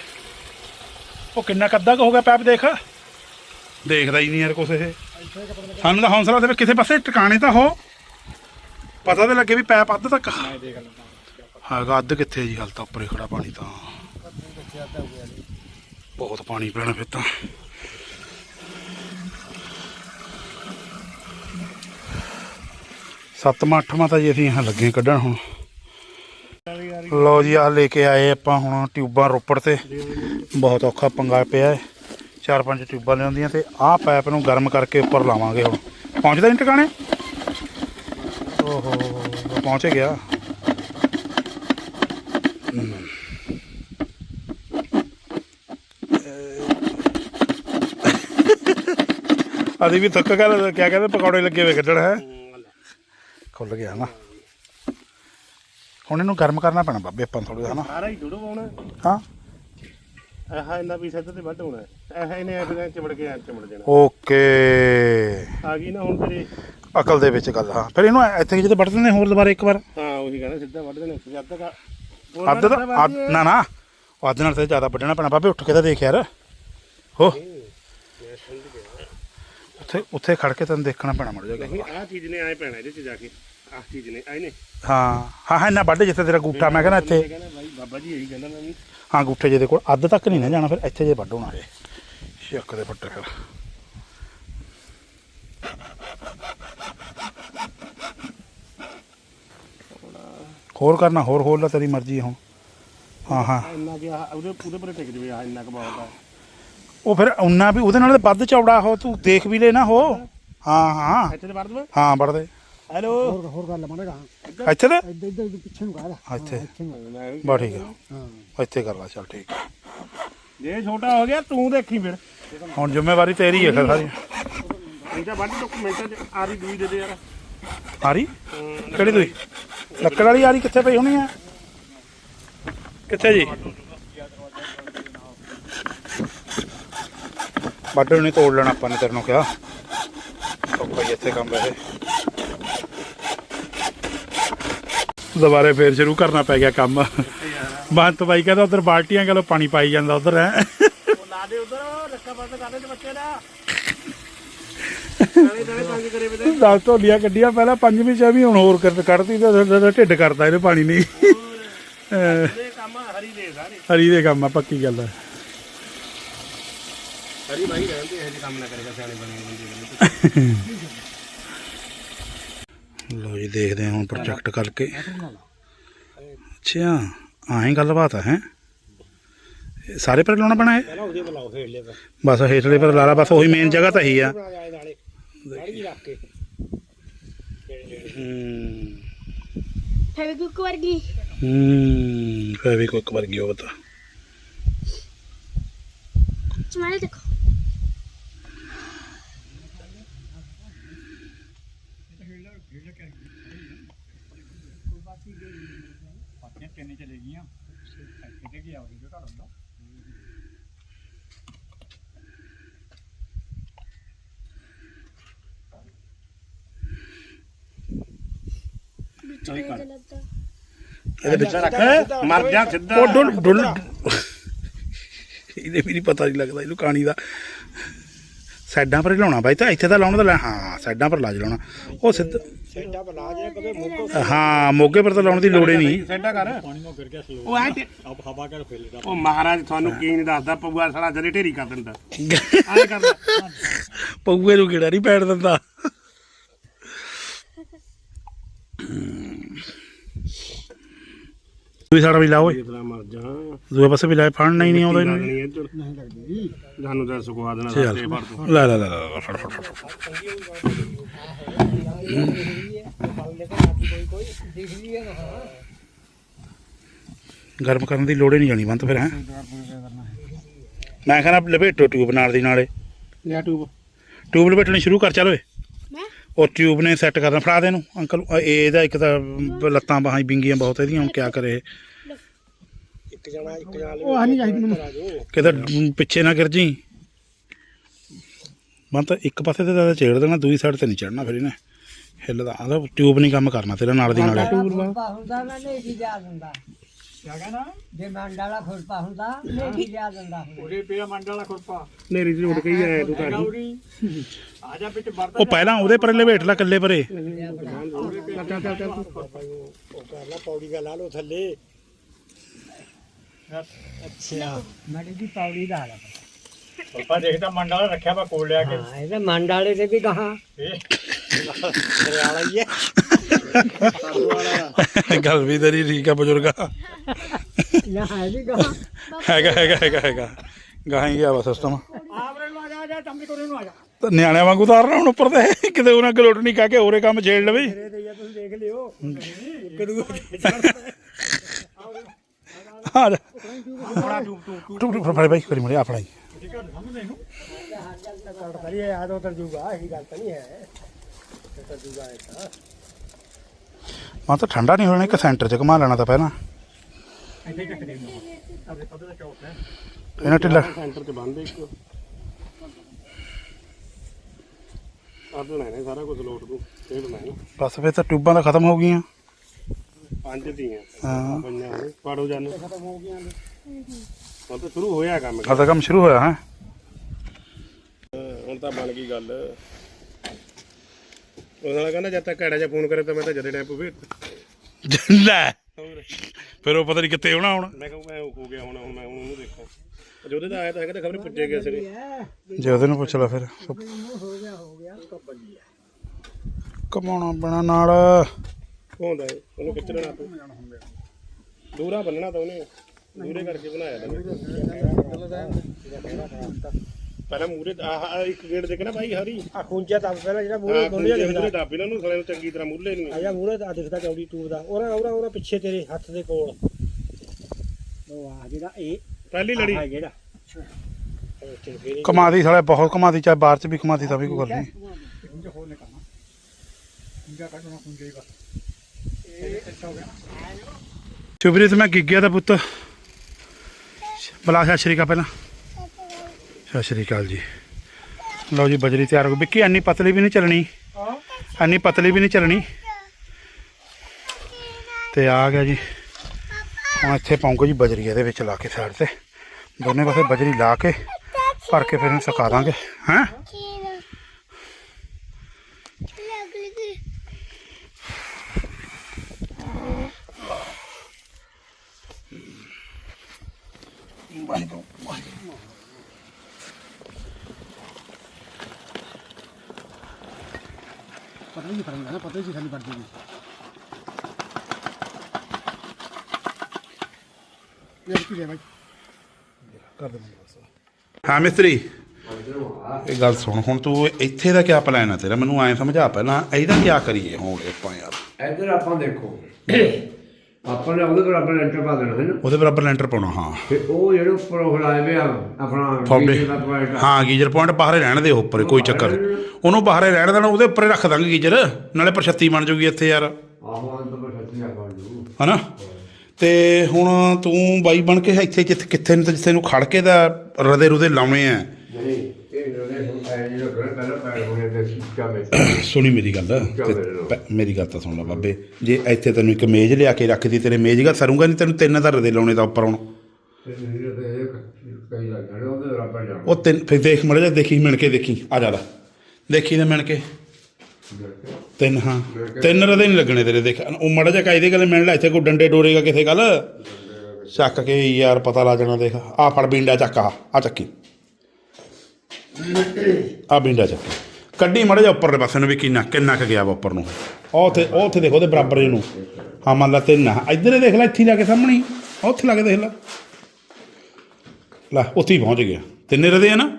ਉਹ ਕਿੰਨਾ ਕੱਦਾ ਹੋ ਗਿਆ ਪਾਈਪ ਦੇਖ? ਦੇਖਦਾ ਹੀ ਨਹੀਂ ਯਾਰ ਕੁਛ ਇਹ। ਸਾਨੂੰ ਤਾਂ ਹੌਂਸਲਾ ਦੇ ਕਿਸੇ ਪਾਸੇ ਟਿਕਾਣੇ ਤਾਂ ਹੋ। ਪਤਾ ਤਾਂ ਲੱਗੇ ਵੀ ਪਾਈਪ ਅੱਧ ਤੱਕ। ਹੈਗਾ ਅੱਧ ਕਿੱਥੇ ਜੀ ਹਾਲ ਤਾਂ ਉੱਪਰੇ ਖੜਾ ਪਾਣੀ ਤਾਂ। ਬਹੁਤ ਪਾਣੀ ਪੈਣਾ ਫਿਰ ਤਾਂ। ਸੱਤਵਾਂ ਅੱਠਵਾਂ ਤਾਂ ਜੀ ਅਸੀਂ ਹਾਂ ਲੱਗੇ ਕੱਢਣ ਹੁਣ। ਲਓ ਜੀ ਆ ਲੈ ਕੇ ਆਏ ਆਪਾਂ ਹੁਣ ਟਿਊਬਾਂ ਰੋਪੜ ਤੇ। ਬਹੁਤ ਔਖਾ ਪੰਗਾ ਪਿਆ ਹੈ ਚਾਰ ਪੰਜ ਟਿਊਬਾਂ ਲਿਆਉਂਦੀਆਂ ਤੇ ਆਹ ਪਾਈਪ ਨੂੰ ਗਰਮ ਕਰਕੇ ਉੱਪਰ ਲਾਵਾਂਗੇ ਹੁਣ। ਪਹੁੰਚਦਾ ਨਹੀਂ ਟਿਕਾਣੇ? ਓਹੋ ਪਹੁੰਚ ਗਿਆ। ਅਸੀਂ ਵੀ ਥੱਕ ਕਰ ਕਿਆ ਕਹਿੰਦੇ ਪਕੌੜੇ ਲੱਗੇ ਹੋਏ ਕੱਢਣ ਹੈ? ਖੁੱਲ ਗਿਆ ਨਾ। ਹੁਣ ਇਹਨੂੰ ਗਰਮ ਕਰਨਾ ਪੈਣਾ ਬਾਬੇ ਆਪਾਂ ਥੋੜਾ ਜਿਹਾ ਸਾਰਾ ਹੀ ਡੁੱਡੋ ਪਾਉਣਾ। ਹਾਂ। ਆਹ ਇੰਨਾ ਵੀ ਸਿੱਧ ਤੇ ਵੱਢ ਹੋਣਾ ਇਹ ਇਹਨੇ ਐਂ ਚਮੜ ਕੇ ਐਂ ਚਮੜ ਜਾਣਾ ਓਕੇ। ਆ ਗਈ ਨਾ ਹੁਣ ਤੇਰੇ। ਅਕਲ ਦੇ ਵਿੱਚ ਗੱਲ ਹਾਂ। ਫਿਰ ਇਹਨੂੰ ਇੱਥੇ ਜਿੱਤੇ ਵੱਢ ਦਿੰਦੇ ਹੋਰ ਦੁਬਾਰਾ ਇੱਕ ਵਾਰ? ਹਾਂ ਉਹੀ ਕਹਿੰਦਾ ਸਿੱਧਾ ਵੱਢ ਦੇਣਾ ਉੱਥੇ ਅੱਧ ਕਾ ਅੱਧ ਦਾ ਨਾ ਨਾ। ਉਹ ਅੱਧ ਨਾਲ ਤੇ ਜ਼ਿਆਦਾ ਵੱਢਣਾ ਪੈਣਾ। ਬਾਬੇ ਉੱਠ ਕੇ ਤਾਂ ਦੇਖ ਯਾਰ। ਹੋ। ਉੱਥੇ ਉੱਥੇ ਖੜ ਕੇ ਤੈਨੂੰ ਦੇਖਣਾ ਪੈਣਾ ਮੜ ਜਾਏਗਾ ਨਹੀਂ ਆਹ ਚੀਜ਼ ਨੇ ਆਏ ਪੈਣਾ ਇਹਦੇ ਚ ਜਾ ਕੇ। ਆਹ ਚੀਜ਼ ਨੇ ਆਏ ਨੇ। ਹਾਂ। ਹਾਂ ਹਾਂ ਵੱਢ ਜਿੱਥੇ ਤੇਰਾ ਗੂਠਾ। ਮੈਂ ਕਹਿੰਦਾ ਇੱਥੇ ਬਾਬਾ ਜੀ ਇਹੀ ਕਹਿੰਦਾ ਮੈਂ ਵੀ। ਹਾਂ ਗੂਠੇ ਜਿਹਦੇ ਕੋਲ। ਅੱਧ ਤੱਕ ਨਹੀਂ ਨਾ ਜਾਣਾ ਫਿਰ ਇੱਥੇ ਜੇ ਵੱਢ ਹੋਣਾ ਇਹ ਸ਼ੱਕ ਦੇ ਪੱਟੇ ਫਿਰ। ਹੋਰ ਕਰਨਾ ਹੋਰ ਹੋਰ ਲਾ ਤੇਰੀ ਮਰਜ਼ੀ ਹੈ ਹੁਣ। ਹਾਂ ਹਾਂ। ਇੰਨਾ ਕਿ ਆਹ ਉਹਦੇ ਉਹਦੇ ਪਰੇ ਟਿਕ ਜਵੇ ਆਹ ਇੰਨਾ ਕੁ ਬਹੁਤ ਆ। ਉਹ ਫਿਰ ਉਨਾ ਵੀ ਉਹਦੇ ਨਾਲ ਤਾਂ ਵੱਧ ਚੌੜਾ ਹੋ ਤੂੰ ਦੇਖ ਵੀ ਲੈ ਨਾ ਹੋ ਹਾਂ ਹਾਂ। ਇੱਥੇ ਤੇ ਵੱਢ ਦਵਾਂ। ਹਾਂ ਵੜਦੇ ਹੈਲੋ ਹੋਰ ਹੋਰ ਗੱਲ ਮੜੇਗਾ ਇੱਥੇ ਤੇ ਇੱਧਰ ਇੱਧਰ ਪਿੱਛੇ ਨੂੰ ਕਰ। ਇੱਥੇ। ਬਾ ਠੀਕ ਹੈ ਹਾਂ। ਇੱਥੇ ਕਰ ਲਾ ਚੱਲ ਠੀਕ ਜੇ ਛੋਟਾ ਹੋ ਗਿਆ ਤੂੰ ਦੇਖੀ ਫਿਰ। ਹੁਣ ਜ਼ਿੰਮੇਵਾਰੀ ਤੇਰੀ ਹੈ ਫਿਰ ਸਾਰੀ। ਇਹਦਾ ਵੱਢ ਡਾਕੂਮੈਂਟਾਂ ਚ ਆ ਰਹੀ ਦੂਈ ਦੇ ਦੇ ਯਾਰ। ਆਰੀ? ਕਿਹੜੀ ਦੂਈ? ਲੱਕੜ ਵਾਲੀ ਆਰੀ ਕਿੱਥੇ ਪਈ ਹੋਣੀ ਆ? ਕਿੱਥੇ ਜੀ? ਬਾਟਰ ਨਹੀਂ ਤੋੜ ਲੈਣਾ ਆਪਾਂ ਨੇ ਤੇਰੇ ਨੂੰ ਕਿਹਾ। ਹੀ ਇੱਥੇ ਕੰਮ ਵੈਸੇ। ਦੁਬਾਰੇ ਫੇਰ ਸ਼ੁਰੂ ਕਰਨਾ ਪੈ ਗਿਆ ਕੰਮ। ਬੰਤ ਬਾਈ ਕਹਿੰਦਾ ਉਧਰ ਬਾਲਟੀਆਂ ਗਲੋ ਪਾਣੀ ਪਾਈ ਜਾਂਦਾ ਉਧਰ ਹੈ। ਉਹ ਲਾ ਦੇ ਉਧਰ ਰੱਖਾ ਬੰਦ ਕਰ ਦੇ ਤੇ ਬੱਚੇ ਦਾ ਦਸ ਢੋਲੀਆਂ ਕੱਢੀਆਂ ਪਹਿਲਾਂ ਪੰਜਵੀਂ ਛੇਵੀਂ ਹੁਣ ਹੋਰ ਕਰ- ਕੱਢਤੀ ਤੇ ਢਿੱਡ ਕਰਦਾ ਇਹਨੇ ਪਾਣੀ ਨਹੀਂ। ਕੰਮ ਹਰੀ ਦੇ ਸਾਰੇ ਹਰੀ ਦੇ ਕੰਮ ਆ ਪੱਕੀ ਗੱਲ ਆ। ਹਰੀ ਭਾਈ ਰਹਿੰਦੇ ਇਹ ਕੰਮ ਨਾ ਕਰੇਗਾ ਸਿਆਣੇ ਬਣੇ ਬੰਦੇ ਲਓ ਜੀ ਦੇਖਦੇ ਹਾਂ ਹੁਣ ਪ੍ਰੋਜੈਕਟ ਕਰਕੇ। ਅੱਛਾ ਆਏ ਗੱਲਬਾਤ ਹੈ? ਸਾਰੇ ਪਰ ਲਾਉਣਾ ਪੈਣਾ ਹੈ ਲੈ ਬਸ ਹੇਠਲੇ ਪਰ ਲਾਲਾ ਬਸ ਉਹੀ ਮੇਨ ਜਗ੍ਹਾ ਤਾਂ ਹੀ ਆ। ਆਏ ਨਾਲੇ ਨਾਲੀ ਰੱਖ ਕੇ ਹੂੰ ਫੈਵਿਕੁੱਕ ਵਰਗੀ ਵਿੱਚ ਇਹਦੇ ਵਿੱਚ ਰੱਖ। ਮਰ ਜਾ ਸਿੱਧਾ। ਉਹ ਡੁੱਲ ਡੁੱਲ ਇਹਦੇ ਵੀ ਨਹੀਂ ਪਤਾ ਨਹੀਂ ਲੱਗਦਾ ਇਹਨੂੰ ਕਹਾਣੀ ਦਾ। ਸਾਈਡਾਂ ਪਰ ਹੀ ਲਾਉਣਾ ਬਾਈ ਤਾਂ ਇੱਥੇ ਤਾਂ ਲਾਉਣਾ ਤਾਂ ਲੈ ਹਾਂ ਸਾਈਡਾਂ ਪਰ ਲਾਜ ਲਾਉਣਾ। ਉਹ ਸਿੱਧ ਸੈਂਡਾ ਬਲਾ ਜੇ ਕਦੇ ਮੁੱਕ ਹਾਂ ਮੋਗੇ ਪਰ ਤਾਂ ਲਾਉਣ ਦੀ ਲੋੜ ਹੀ ਨਹੀਂ। ਸੈਂਡਾ ਕਰ। ਉਹ ਐ ਤੇ ਹਵਾ ਕਰ ਫੇਲਦਾ ਉਹ ਮਹਾਰਾਜ ਤੁਹਾਨੂੰ ਕੀ ਨਹੀਂ ਦੱਸਦਾ ਪਊਆ ਸਾਲਾ ਜਦੇ ਢੇਰੀ ਕਰ ਦਿੰਦਾ। ਐ ਕਰਦਾ। ਪਊਏ ਨੂੰ ਕਿਹੜਾ ਨਹੀਂ ਪੈਣ ਦਿੰਦਾ। ਦੂਈ ਸਾਡਾ ਵੀ ਲਾਓ ਦੂਏ ਪਾਸੇ ਵੀ ਲਾਏ ਫੜਨਾ ਹੀ ਨਹੀਂ ਆਉਂਦਾ ਇਹਨੂੰ ਨਹੀਂ ਲੱਗਦੀ। ਤੁਹਾਨੂੰ ਤਾਂ ਸੁਖਵਾ ਦੇਣਾ ਲੈ ਲੈ ਲੈ ਫੜ ਫੜ, ਫੜ। ਗਰਮ ਕਰਨ ਦੀ ਲੋੜ ਹੀ ਨਹੀਂ ਜਾਣੀ ਬੰਦ ਫਿਰ ਹੈ? ਮੈਂ ਕਹਿੰਦਾ ਲਪੇਟੋ ਟਿਊਬ ਨਾਲ ਦੀ ਨਾਲੇ। ਲਿਆ ਟੂਬ। ਟਿਊਬ ਲਪੇਟਣੀ ਸ਼ੁਰੂ ਕਰ ਚੱਲ ਓਏ। ਮੈਂ? ਉਹ ਟਿਊਬ ਨੇ ਸੈੱਟ ਕਰਨਾ ਫੜਾ ਦੇ ਇਹਨੂੰ ਅੰਕਲ। ਨੂੰ। ਇਹ ਇਹਦਾ ਇੱਕ ਤਾਂ ਲੱਤਾਂ ਬਾਹਾਂ ਹੀ ਵਿੰਗੀਆਂ ਬਹੁਤ ਇਹਦੀਆਂ ਹੁਣ ਕਿਆ ਕਰੇ ਇੱਕ ਜਣਾ ਇੱਕ ਜਣਾ ਉਹ ਨਹੀਂ ਚਾਹੀਦੀ ਮੈਨੂੰ। ਕਿਤੇ ਪਿੱਛੇ ਨਾ ਗਿਰ ਜੀ। ਮੈਂ ਤਾਂ ਇੱਕ ਪਾਸੇ ਤੇ ਜ਼ਿਆਦਾ ਛੇੜ ਦੇਣਾ ਦੂਜੀ ਸਾਈਡ ਤੇ ਨਹੀਂ ਚੜਨਾ ਫਿਰ ਇਹਨੇ ਹਿੱਲਦਾ ਆਦਾ ਟਿਊਬ ਨਹੀਂ ਕੰਮ ਕਰਨਾ ਤੇਰਾ ਨਾਲ ਦੀ ਨਾਲੇ ਜੇ ਮੰਡ ਵਾਲਾ ਖੁਰਪਾ ਹੁੰਦਾ ਨਹੀਂ ਲਿਆ ਦਿੰਦਾ ਹੁੰਦਾ ਨੇਰੀ ਝੂਠ ਕਹੀ ਆਇਆ ਤੂੰ ਤਾਂ ਉਹ ਪਹਿਲਾਂ ਉਹਦੇ ਪਰੇ ਲਵੇਟ ਲਾ ਕੱਲੇ ਪਰੇ ਚੱਲ ਚੱਲ ਚੱਲ ਮੜੀ ਦੀ ਪੌੜੀ ਦਾ ਹਾਲ ਆਪਾਂ ਦੇਖਦਾ ਮੰਡਾ ਵਾਲਾ ਰੱਖਿਆ ਵਾ ਕੋਲ ਲਿਆ ਕੇ। ਹਾਂ ਇਹਦੇ ਮੰਡ ਵਾਲੇ ਤੇ ਵੀ ਕਹਾ ਗੱਲ ਵੀ ਤੇਰੀ ਠੀਕ ਆ ਬਜ਼ੁਰਗਾ। ਨਾ ਹੈ ਵੀ ਕਹਾ ਹੈਗਾ ਹੈਗਾ ਹੈਗਾ ਹੈਗਾ। ਗਾਹਾਂ ਹੀ ਗਿਆ ਵਾ ਸਿਸਟਮ ਆਵਰੇ ਨੂੰ ਆ ਜਾ ਆ ਜਾ ਟੰਬੀ ਕੋਲੇ ਨੂੰ ਆ ਜਾ। ਤਾਂ ਨਿਆਣਿਆਂ ਵਾਂਗੂ ਤਾਰਨਾ ਹੁਣ ਉੱਪਰ ਤੇ। ਕਿਤੇ ਉਹਨਾਂ ਗਲੋਟ ਨਹੀਂ ਕਾ ਕੇ ਹੋਰੇ ਕੰਮ ਛੇੜ ਲਵੇ। ਤੁਸੀਂ ਦੇਖ ਲਿਓ। ਆ ਜਾ। ਟੁਕ ਟੁਕ ਫੜ ਬਾਈ ਕਰੀ ਮੜੇ ਆਪਣਾ ਹੀ ਕਰੀਏ ਯਾਦ ਉਤਰ ਜੂਗਾ ਇਹੀ ਗੱਲ ਤਾਂ ਨਹੀਂ ਹੈ ਮੈਂ ਤਾਂ ਠੰਡਾ ਨਹੀਂ ਹੋਣਾ ਇੱਕ ਸੈਂਟਰ 'ਚ ਘੁਮਾ ਲੈਣਾ ਤਾਂ ਪਹਿਲਾਂ। ਇੱਥੇ ਚੱਕ ਦੇ ਆਪਣੇ ਪੱਧਰ ਦਾ ਚੌਕ ਹੈ ਇਹਨਾਂ ਢਿੱਲਾ ਸੈਂਟਰ 'ਚ ਬੰਦ ਇੱਕ ਆਦਣਾ ਨੇ ਸਾਰਾ ਕੁਝ ਲੋਟ ਤੂੰ ਇਹ ਬਣਾਇਆ ਬਸ ਫਿਰ ਤਾਂ ਟਿਊਬਾਂ ਤਾਂ ਖਤਮ ਹੋ ਗਈਆਂ। ਪੰਜ ਦੀਆਂ। ਹਾਂ। ਪੰਜਾਂ ਪਾੜੋ ਜਾਨ। ਖਤਮ ਹੋ ਗਈਆਂ ਹੁਣ ਤਾਂ ਸ਼ੁਰੂ ਹੋਇਆ ਕੰਮ ਕੰਮ ਸ਼ੁਰੂ ਹੋਇਆ ਹੈ? ਹੁਣ ਤਾਂ ਬਣ ਗਈ ਗੱਲ। ਉਹ ਨਾਲ ਕਹਿੰਦਾ ਜਦ ਤੱਕ ਘੜਾ ਜਾ ਫੋਨ ਕਰੇ ਤਾਂ ਮੈਂ ਤਾਂ ਜਦੇ ਟੈਂਪੂ ਭੇਜ ਲੈ। ਫਿਰ ਉਹ ਪਤਾ ਨਹੀਂ ਕਿੱਥੇ ਹੋਣਾ ਹੁਣ। ਮੈਂ ਕਹੂੰ ਮੈਂ ਹੋ ਗਿਆ ਹੁਣ ਹੁਣ ਮੈਂ ਉਹਨੂੰ ਦੇਖਾਂ। ਜੋਦੇ ਦਾ ਆਇਆ ਤਾਂ ਹੈਗਾ ਤਾਂ ਖਬਰ ਪੁੱਜੇ ਗਿਆ ਸਰੇ ਜੇ ਉਹਦੇ ਨੂੰ ਪੁੱਛ ਲੈ ਫਿਰ। ਕਮਾਉਣਾ ਬਣਾ ਨਾਲ। ਹੁੰਦਾ ਹੈ ਉਹਨੂੰ ਕਿੱਥੇ ਲੈਣਾ ਤੂੰ। ਦੂਰਾ ਬੰਨਣਾ ਤਾਂ ਉਹਨੇ। ਦੂਰੇ ਕਰਕੇ ਬਣਾਇਆ ਤਾਂ ਪਹਿਲਾਂ ਮੂਰੇ ਆਹ ਇੱਕ ਗੇੜ ਦੇ ਕੇ ਨਾ ਭਾਈ ਹਰੀ। ਆ ਖੁੰਚਾ ਤਾਂ ਪਹਿਲਾਂ ਜਿਹੜਾ ਮੂਰੇ ਮੂਰੇ ਜਿਹੜੇ ਦਾਬੇ ਉਹਨੂੰ ਸਾਲੇ ਨੂੰ ਚੰਗੀ ਤਰ੍ਹਾਂ ਮੂਲੇ ਨਹੀਂ। ਆਇਆ ਮੂਰੇ ਤਾਂ ਦਿਖਦਾ ਚੌੜੀ ਟੂਬ ਦਾ। ਉਹਰਾ ਉਹਰਾ ਉਹਰਾ ਪਿੱਛੇ ਤੇਰੇ ਹੱਥ ਦੇ ਕੋਲ। ਉਹ ਆ ਜਿਹੜਾ ਇਹ ਪਹਿਲੀ ਲੜੀ। ਆ ਜਿਹੜਾ। ਕਮਾਦੀ ਸਾਲੇ ਬਹੁਤ ਕਮਾਦੀ ਚਾਹੇ ਬਾਹਰ ਚ ਵੀ ਕਮਾਦੀ ਤਾਂ ਵੀ ਕੋਈ ਗੱਲ ਨਹੀਂ। ਸ਼ੁਭਰੀਤ ਮੈਂ ਗਿੱਗਿਆ ਦਾ ਪੁੱਤ। ਬੁਲਾ, ਸਤਿ ਸ਼੍ਰੀ ਅਕਾਲ ਪਹਿਲਾਂ। ਸਤਿ ਸ਼੍ਰੀ ਅਕਾਲ ਜੀ। ਲਓ ਜੀ, ਬਜਰੀ ਤਿਆਰ ਹੋ ਗਈ। ਵਿੱਕੀ ਐਨੀ ਪਤਲੀ ਵੀ ਨਹੀਂ ਚੱਲਣੀ। ਐਨੀ ਪਤਲੀ ਵੀ ਨਹੀਂ ਚੱਲਣੀ। ਤੇ ਆ ਗਿਆ ਜੀ। ਹੁਣ ਇੱਥੇ ਪਾਉਂਗੇ ਜੀ ਬਜਰੀ ਇਹਦੇ ਵਿੱਚ ਲਾ ਕੇ ਸਾਈਡ ਤੇ। ਦੋਨੇ ਪਾਸੇ ਬਜਰੀ ਲਾ ਕੇ ਭਰ ਕੇ ਫਿਰ ਇਹਨੂੰ ਸੁਕਾ ਦਾਂਗੇ। ਹੈਂ? ਪਤਾ ਨਹੀਂ ਫ਼ਰਕ ਨਾ ਪਤਾ ਹੀ ਖਾਲੀ ਪੜ ਜੂਗੀ ਇਹ ਕੀ ਹੈ ਭਾਈ ਹਾਂ ਮਿਸਤਰੀ। ਇਹ ਗੱਲ ਸੁਣ, ਹੁਣ ਤੂੰ ਇੱਥੇ ਦਾ ਕੀ ਪਲਾਨ ਆ ਤੇਰਾ? ਮੈਨੂੰ ਐਂ ਸਮਝਾ ਪਹਿਲਾਂ, ਇਹਦਾ ਕੀ ਕਰੀਏ ਹੁਣ ਆਪਾਂ ਯਾਰ? ਇੱਧਰ ਆਪਾਂ ਦੇਖੋ। ਆਪਾਂ ਨੇ ਉਹਦੇ ਕੋਲ ਆਪਣਾ ਲੈਂਟਰ ਪਾ ਦੇਣਾ ਹੈ ਨਾ? ਉਹਦੇ ਬਰਾਬਰ ਲੈਂਟਰ ਪਾਉਣਾ ਹਾਂ। ਤੇ ਉਹ ਜਿਹੜੇ ਉੱਪਰ ਉਹ ਲਾਏ ਵੇ ਆ ਆਪਣਾ ਡੀਜ਼ਲ ਦਾ ਪੁਆਇੰਟ ਹਾਂ ਗੀਜ਼ਰ ਪੁਆਇੰਟ ਬਾਹਰੇ ਰਹਿਣ ਦੇ ਉੱਪਰ ਕੋਈ ਚੱਕਰ ਨੀ। ਉਹਨੂੰ ਬਾਹਰੇ ਰਹਿਣ ਦੇਣਾ ਉਹਦੇ ਉੱਪਰ ਹੀ ਰੱਖ ਦਾਂਗੇ ਗੀਜ਼ਰ ਨਾਲੇ ਪ੍ਰਸ਼ਤੀ ਬਣ ਜੂਗੀ ਇੱਥੇ ਯਾਰ। ਆਹੋ ਅੰਦਰ ਪਰ ਸੱਚੀ ਆ ਬਾਜੂ ਹਨਾ? ਤੇ ਹੁਣ ਤੂੰ ਬਾਈ ਬਣ ਕੇ ਇੱਥੇ ਜਿੱਥੇ ਕਿੱਥੇ ਨੂੰ ਤੇ ਜਿੱਥੇ ਨੂੰ ਖੜ ਕੇ ਦਾ ਰਦੇ ਰੁਦੇ ਲਾਉਣੇ ਆ। ਨਹੀਂ ਸੁਣੀ ਮੇਰੀ ਗੱਲ। ਤੇ ਪ- ਮੇਰੀ ਗੱਲ ਤਾਂ ਸੁਣ ਲੈ ਬਾਬੇ ਜੇ ਇੱਥੇ ਤੈਨੂੰ ਇੱਕ ਮੇਜ਼ ਲਿਆ ਕੇ ਰੱਖਦੀ ਤੇਰੇ ਮੇਜ਼ ਗਾ ਸਰੂਗਾ ਨਹੀਂ ਤੈਨੂੰ ਤਿੰਨ ਧਰ ਦੇ ਲਾਉਣੇ ਤਾਂ ਉੱਪਰ ਹੁਣ ਉਹ ਤਿੰਨ ਫਿਰ ਦੇਖ ਮੜੇ ਜਾ ਦੇਖੀ ਮਿਣ ਕੇ ਦੇਖੀ ਆ ਜਾ ਲੈ। ਦੇਖੀ ਤੇ ਮਿਣ ਕੇ। ਤਿੰਨ ਹਾਂ। ਤਿੰਨ ਰਦੇ ਨਹੀਂ ਲੱਗਣੇ ਤੇਰੇ ਦੇਖ। ਉਹ ਮੜਾ ਜਾ ਕਾਇਦੇ ਗੱਲ ਮਿਣ ਲੈ ਇੱਥੇ ਕੋਈ ਡੰਡੇ ਡੋਰੇਗਾ ਕਿਸੇ ਗੱਲ? ਚੱਕ ਕੇ ਯਾਰ ਪਤਾ ਲੱਗ ਜਾਣਾ ਦੇਖ। ਆ ਫੜ ਬਿੰਡਾ ਚੱਕ ਆ ਆ ਚੱਕੀ। ਆ ਬਿੰਡਾ ਚੱਕ। ਕੱਢੀ ਮੜਾ ਜਾ ਉੱਪਰਲੇ ਪਾਸੇ ਨੂੰ ਵੀ ਕਿੰਨਾ ਕਿੰਨਾ ਕੁ ਗਿਆ ਵਾ ਉੱਪਰ ਨੂੰ। ਉਹ ਉੱਥੇ ਉਹ ਉੱਥੇ ਦੇਖੋ ਉਹਦੇ ਬਰਾਬਰ ਇਹਨੂੰ ਹਾਂ ਮੰਨ ਲਾ ਤਿੰਨ ਆ। ਇੱਧਰ ਦੇਖ ਲੈ ਇੱਥੇ ਲਾ ਕੇ ਸਾਹਮਣੇ। ਉੱਥੇ ਲਾ ਕੇ ਦੇਖ ਲੈ। ਲੈ ਉੱਥੇ ਹੀ ਪਹੁੰਚ ਗਿਆ। ਤਿੰਨੇ ਰਦੇ ਆ ਨਾ?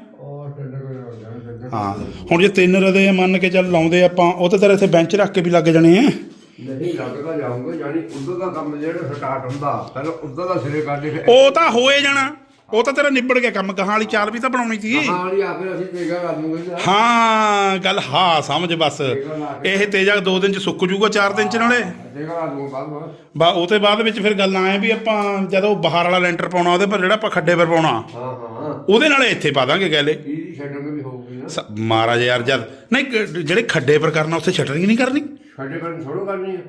ਹੋ ਹੁਣ ਜੇ ਤਿੰਨ ਰਦੇ ਆ ਮੰਨ ਕੇ ਚੱਲ ਲਾਉਂਦੇ ਆਪਾਂ ਉਹ ਤਾਂ ਤੇਰੇ ਇੱਥੇ ਬੈਂਚ ਰੱਖ ਕੇ ਵੀ ਲੱਗ ਜਾਣੇ ਆ। ਨਹੀਂ ਲੱਗਦਾ ਜਾਊਂਗਾ ਜਾਨੀ ਉਦੋਂ ਦਾ ਕੰਮ ਜਿਹੜਾ ਸਟਾਰਟ ਹੁੰਦਾ ਪਹਿਲਾਂ ਉਦੋਂ ਦਾ ਸਿਰੇ ਕਰਦੇ ਫਿਰ ਉਹ ਤਾਂ ਹੋਏ ਜਾਣਾ। ਉਹ ਤਾਂ ਤੇਰਾ ਨਿਬੜ ਗਿਆ ਕੰਮ ਗਾਹਾਂ ਵਾਲੀ ਚਾਲ ਵੀ ਤਾਂ ਬਣਾਉਣੀ ਸੀ। ਹਾਂ ਵਾਲੀ ਆਪੇ ਅਸੀਂ ਤੇਗਾ ਕਰ ਦੂੰਗੇ ਜੀ। ਹਾਂ ਗੱਲ ਹਾਂ ਸਮਝ ਬਸ। ਇਹ ਤੇਜਾ ਦੋ ਦਿਨ ਚ ਸੁੱਕ ਜੂਗਾ ਚਾਰ ਦਿਨ ਚ ਨਾਲੇ? ਤੇਗਾ ਕਰ ਦੂੰਗਾ ਬਾਅਦ ਬਾਅਦ ਬਾ ਉਹ ਤੇ ਬਾਅਦ ਵਿੱਚ ਫਿਰ ਗੱਲ ਆਏ ਵੀ ਆਪਾਂ ਜਦੋਂ ਬਾਹਰ ਵਾਲਾ ਲੈਂਟਰ ਪਾਉਣਾ ਉਹਦੇ ਪਰ ਜਿਹੜਾ ਆਪਾਂ ਖੱਡੇ ਪਰ ਪਾਉਣਾ ਹਾਂ ਹਾਂ। ਉਹਦੇ ਨਾਲ ਇੱਥੇ ਪਾ ਦਾਂਗੇ ਗੈਲੇ। ਇਹਦੀ ਛੱਡਣ ਵੀ ਹੋਊਗੀ ਨਾ। ਮਹਾਰਾਜ ਯਾਰ ਜਦ ਨਹੀਂ ਜਿਹੜੇ ਖੱਡੇ ਪਰ ਕਰਨਾ ਉੱਥੇ ਸ਼ਟਰਿੰਗ ਨਹੀਂ ਕਰਨੀ? ਸਾਡੇ ਕੋਲ ਥੋੜੋ ਕਰਨੀ ਆ।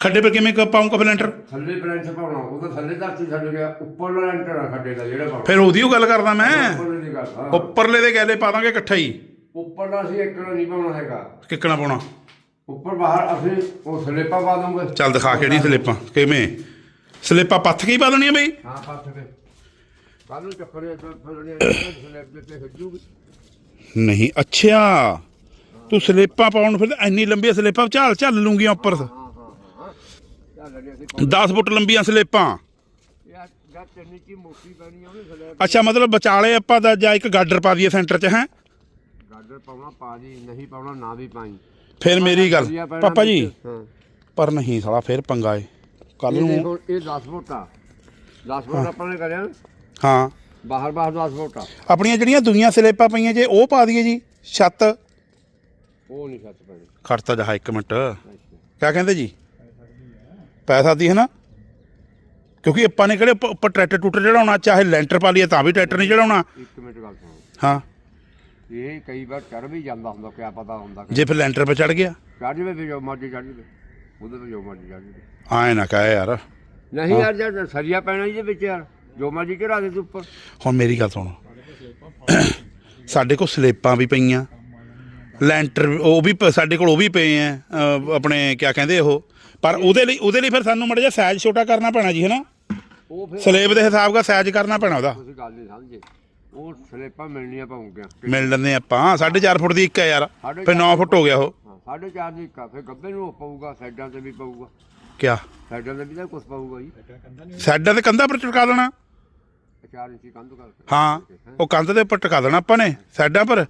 ਖੱਡੇ 'ਤੇ ਕਿਵੇਂ ਫਿਰ ਲੈਂਟਰ? ਥੱਲੇ ਬ੍ਰਾਂਚ ਪਾਉਣਾ ਉਹਦਾ ਥੱਲੇ ਧਰਤੀ ਛੱਡ ਗਿਆ ਉੱਪਰਲਾ ਲੈਂਟਰ ਆ ਖੱਡੇ ਦਾ ਜਿਹੜਾ ਪਾਉਣਾ। ਫਿਰ ਉਹਦੀ ਉਹ ਗੱਲ ਕਰਦਾ ਮੈਂ। ਉੱਪਰਲੇ ਦੀ ਗੱਲ ਹਾਂ। ਉੱਪਰਲੇ ਦੇ ਗੈਲੇ ਪਾ ਦਾਂਗੇ ਇਕੱਠਾ ਹੀ। ਉੱਪਰਲਾ ਅਸੀਂ ਇੱਕ ਨਹੀਂ ਪਾਉਣਾ ਹੈਗਾ। ਕਿੱਕਣਾ ਪਾਉਣਾ? ਉੱਪਰ ਬਾਹਰ ਅਸੀਂ ਉਹ ਸਲੇਪਾ ਪਾ ਦੂੰਗੇ। ਚੱਲ ਦਿਖਾ ਕਿਹੜੀ ਸਲਿੱਪਾਂ ਕਿਵੇਂ? ਸਲਿੱਪਾਂ ਪੱਥ ਕੇ ਹੀ ਪਾ ਦੇਣੀਆਂ ਬਈ? ਹਾਂ ਪੱਥ ਕੇ ਕੱਲ ਨੂੰ ਚੱਕਰੇ ਤੇ ਫਿਰਨੇ ਸਲੇਪ ਤੇ ਹੱਜੂਗੀ ਨਹੀਂ ਅੱਛਾ। ਤੂੰ ਸਲਿੱਪਾਂ ਪਾਉਣ ਫਿਰ ਇੰਨੀ ਲੰਬੀਆਂ ਸਲਿੱਪਾਂ ਝਾਲ ਝੱਲ ਲੂੰਗੀਆਂ ਉੱਪਰ। 10 ਫੁੱਟ ਲੰਬੀਆਂ ਸਲਿੱਪਾਂ। ਅੱਛਾ ਮਤਲਬ ਵਿਚਾਲੇ ਆਪਾਂ ਦਾ ਜਾਂ ਇੱਕ ਗਾਡਰ ਪਾ ਦਈਏ ਸੈਂਟਰ 'ਚ ਹੈ? ਗਾਡਰ ਪਾਉਣਾ ਪਾ ਜੀ ਨਹੀਂ ਪਾਉਣਾ ਨਾ ਵੀ ਪਾਈ। ਫਿਰ ਮੇਰੀ ਗੱਲ। ਪਾਪਾ ਜੀ ਪਰ ਨਹੀਂ ਸਾਲਾ ਫਿਰ ਪੰਗਾ ਏ। ਕੱਲ ਨੂੰ ਇਹ 10 ਫੁੱਟ ਆ। 10 ਫੁੱਟ ਆਪਾਂ ਨੇ ਕਰਿਆ। ਹਾਂ। ਬਾਹਰ ਬਾਹਰ 10 ਫੁੱਟ ਆ। ਆਪਣੀਆਂ ਜਿਹੜੀਆਂ ਦੁਨੀਆ ਸਲਿੱਪਾਂ ਪਈਆਂ ਜੇ ਉਹ ਪਾ ਦਈਏ ਜੀ ਛੱਤ। ਉਹ ਨਹੀਂ ਸੱਚ ਪੈਣੀ। ਖੜਤਾ ਜਹਾ ਇੱਕ ਮਿੰਟ। ਕਿਆ ਕਹਿੰਦੇ ਜੀ? ਪੈ ਸਕਦੀ ਹੈ ਨਾ? ਕਿਉਂਕਿ ਆਪਾਂ ਨੇ ਕਿਹੜੇ ਉੱਪਰ- ਟਰੈਕਟਰ ਟੂਟਰ ਚੜਾਉਣਾ ਚਾਹੇ ਲੈਂਟਰ ਪਾ ਲਈਏ ਤਾਂ ਵੀ ਟਰੈਕਟਰ ਨਹੀਂ ਚੜਾਉਣਾ। ਇੱਕ ਮਿੰਟ ਗੱਲ ਸੁਣੋ। ਹਾਂ। ਇਹ ਕਈ ਵਾਰ ਚੜ ਵੀ ਜਾਂਦਾ ਹੁੰਦਾ ਕਿਆ ਪਤਾ ਹੁੰਦਾ ਕਿ ਜੇ ਫਿਰ ਲੈਂਟਰ 'ਤੇ ਚੜ ਗਿਆ। ਚੜ ਜਵੇ ਵੀ ਜੋ ਮਰਜ਼ੀ ਚੜ ਜਵੇ। ਉਹਦੇ ਤੇ ਜੋ ਮਰਜ਼ੀ ਚੜ ਜਵੇ। ਆਏ ਨਾ ਕਹੇ ਯਾਰ। ਨਹੀਂ ਯਾਰ ਜਦ ਸਰੀਆ ਪੈਣਾ ਇਹਦੇ ਵਿੱਚ ਯਾਰ। ਜੋ ਮਰਜ਼ੀ ਚੜਾ ਦੇ ਤੂੰ ਉੱਪਰ। ਹੁਣ ਮੇਰੀ ਗੱਲ ਸੁਣ। ਸਾਡੇ ਕੋਲ ਸਲੇਪਾਂ ਵੀ ਪਈਆਂ। ਲੈਂਟਰ ਉਹ ਵੀ ਸਾਡੇ ਕੋਲ ਉਹ ਵੀ ਪਏ ਆ ਆਪਣੇ ਕਿਆ ਕਹਿੰਦੇ ਉਹ? ਪਰ ਉਹਦੇ ਲਈ ਉਹਦੇ ਲਈ ਫਿਰ ਸਾਨੂੰ ਮੜਾ ਜਿਹਾ ਸਾਈਜ਼ ਛੋਟਾ ਕਰਨਾ ਪੈਣਾ ਜੀ ਹੈਨਾ? ਉਹ ਫਿਰ ਸਲੇਬ ਦੇ ਹਿਸਾਬ ਦਾ ਸਾਈਜ਼ ਕਰਨਾ ਪੈਣਾ ਉਹਦਾ। ਤੁਸੀਂ ਗੱਲ ਨਹੀਂ ਸਮਝੇ। ਉਹ ਸਲੇਪਾਂ ਮਿਲਣੀਆਂ ਪਾਉਂਗੀਆਂ ਮਿਲ ਲੈਂਦੇ ਆਪਾਂ। 4.5 ਫੁੱਟ ਦੀ ਇੱਕ ਹੈ ਯਾਰ। ਸਾਢੇ ਫਿਰ 9 ਚਾਰ ਫੁੱਟ ਹੋ ਗਿਆ ਉਹ। ਹਾਂ ਸਾਢੇ ਚਾਰ ਦੀ ਇੱਕ ਆ। ਫਿਰ ਗੱਬੇ ਨੂੰ ਪਊਗਾ ਸਾਈਡਾਂ ਤੇ ਵੀ ਪਊਗਾ। ਕਿਆ? ਸਾਈਡਾਂ ਤੇ ਵੀ ਤਾਂ ਕੁਝ ਪਊਗਾ ਜੀ। ਸਾਈਡਾਂ ਤੇ ਕੰਧਾਂ ਪਰ ਚਟਕਾ ਦੇਣਾ। 4 ਇੰਚੀ ਕੰਧ ਕਰਕੇ ਹਾਂ ਉਹ ਕੰਧ ਦੇ ਉੱਪਰ ਟਿਕਾ ਦੇਣਾ ਆਪਾਂ ਨੇ। ਸਾਈਡਾਂ ਪਰ।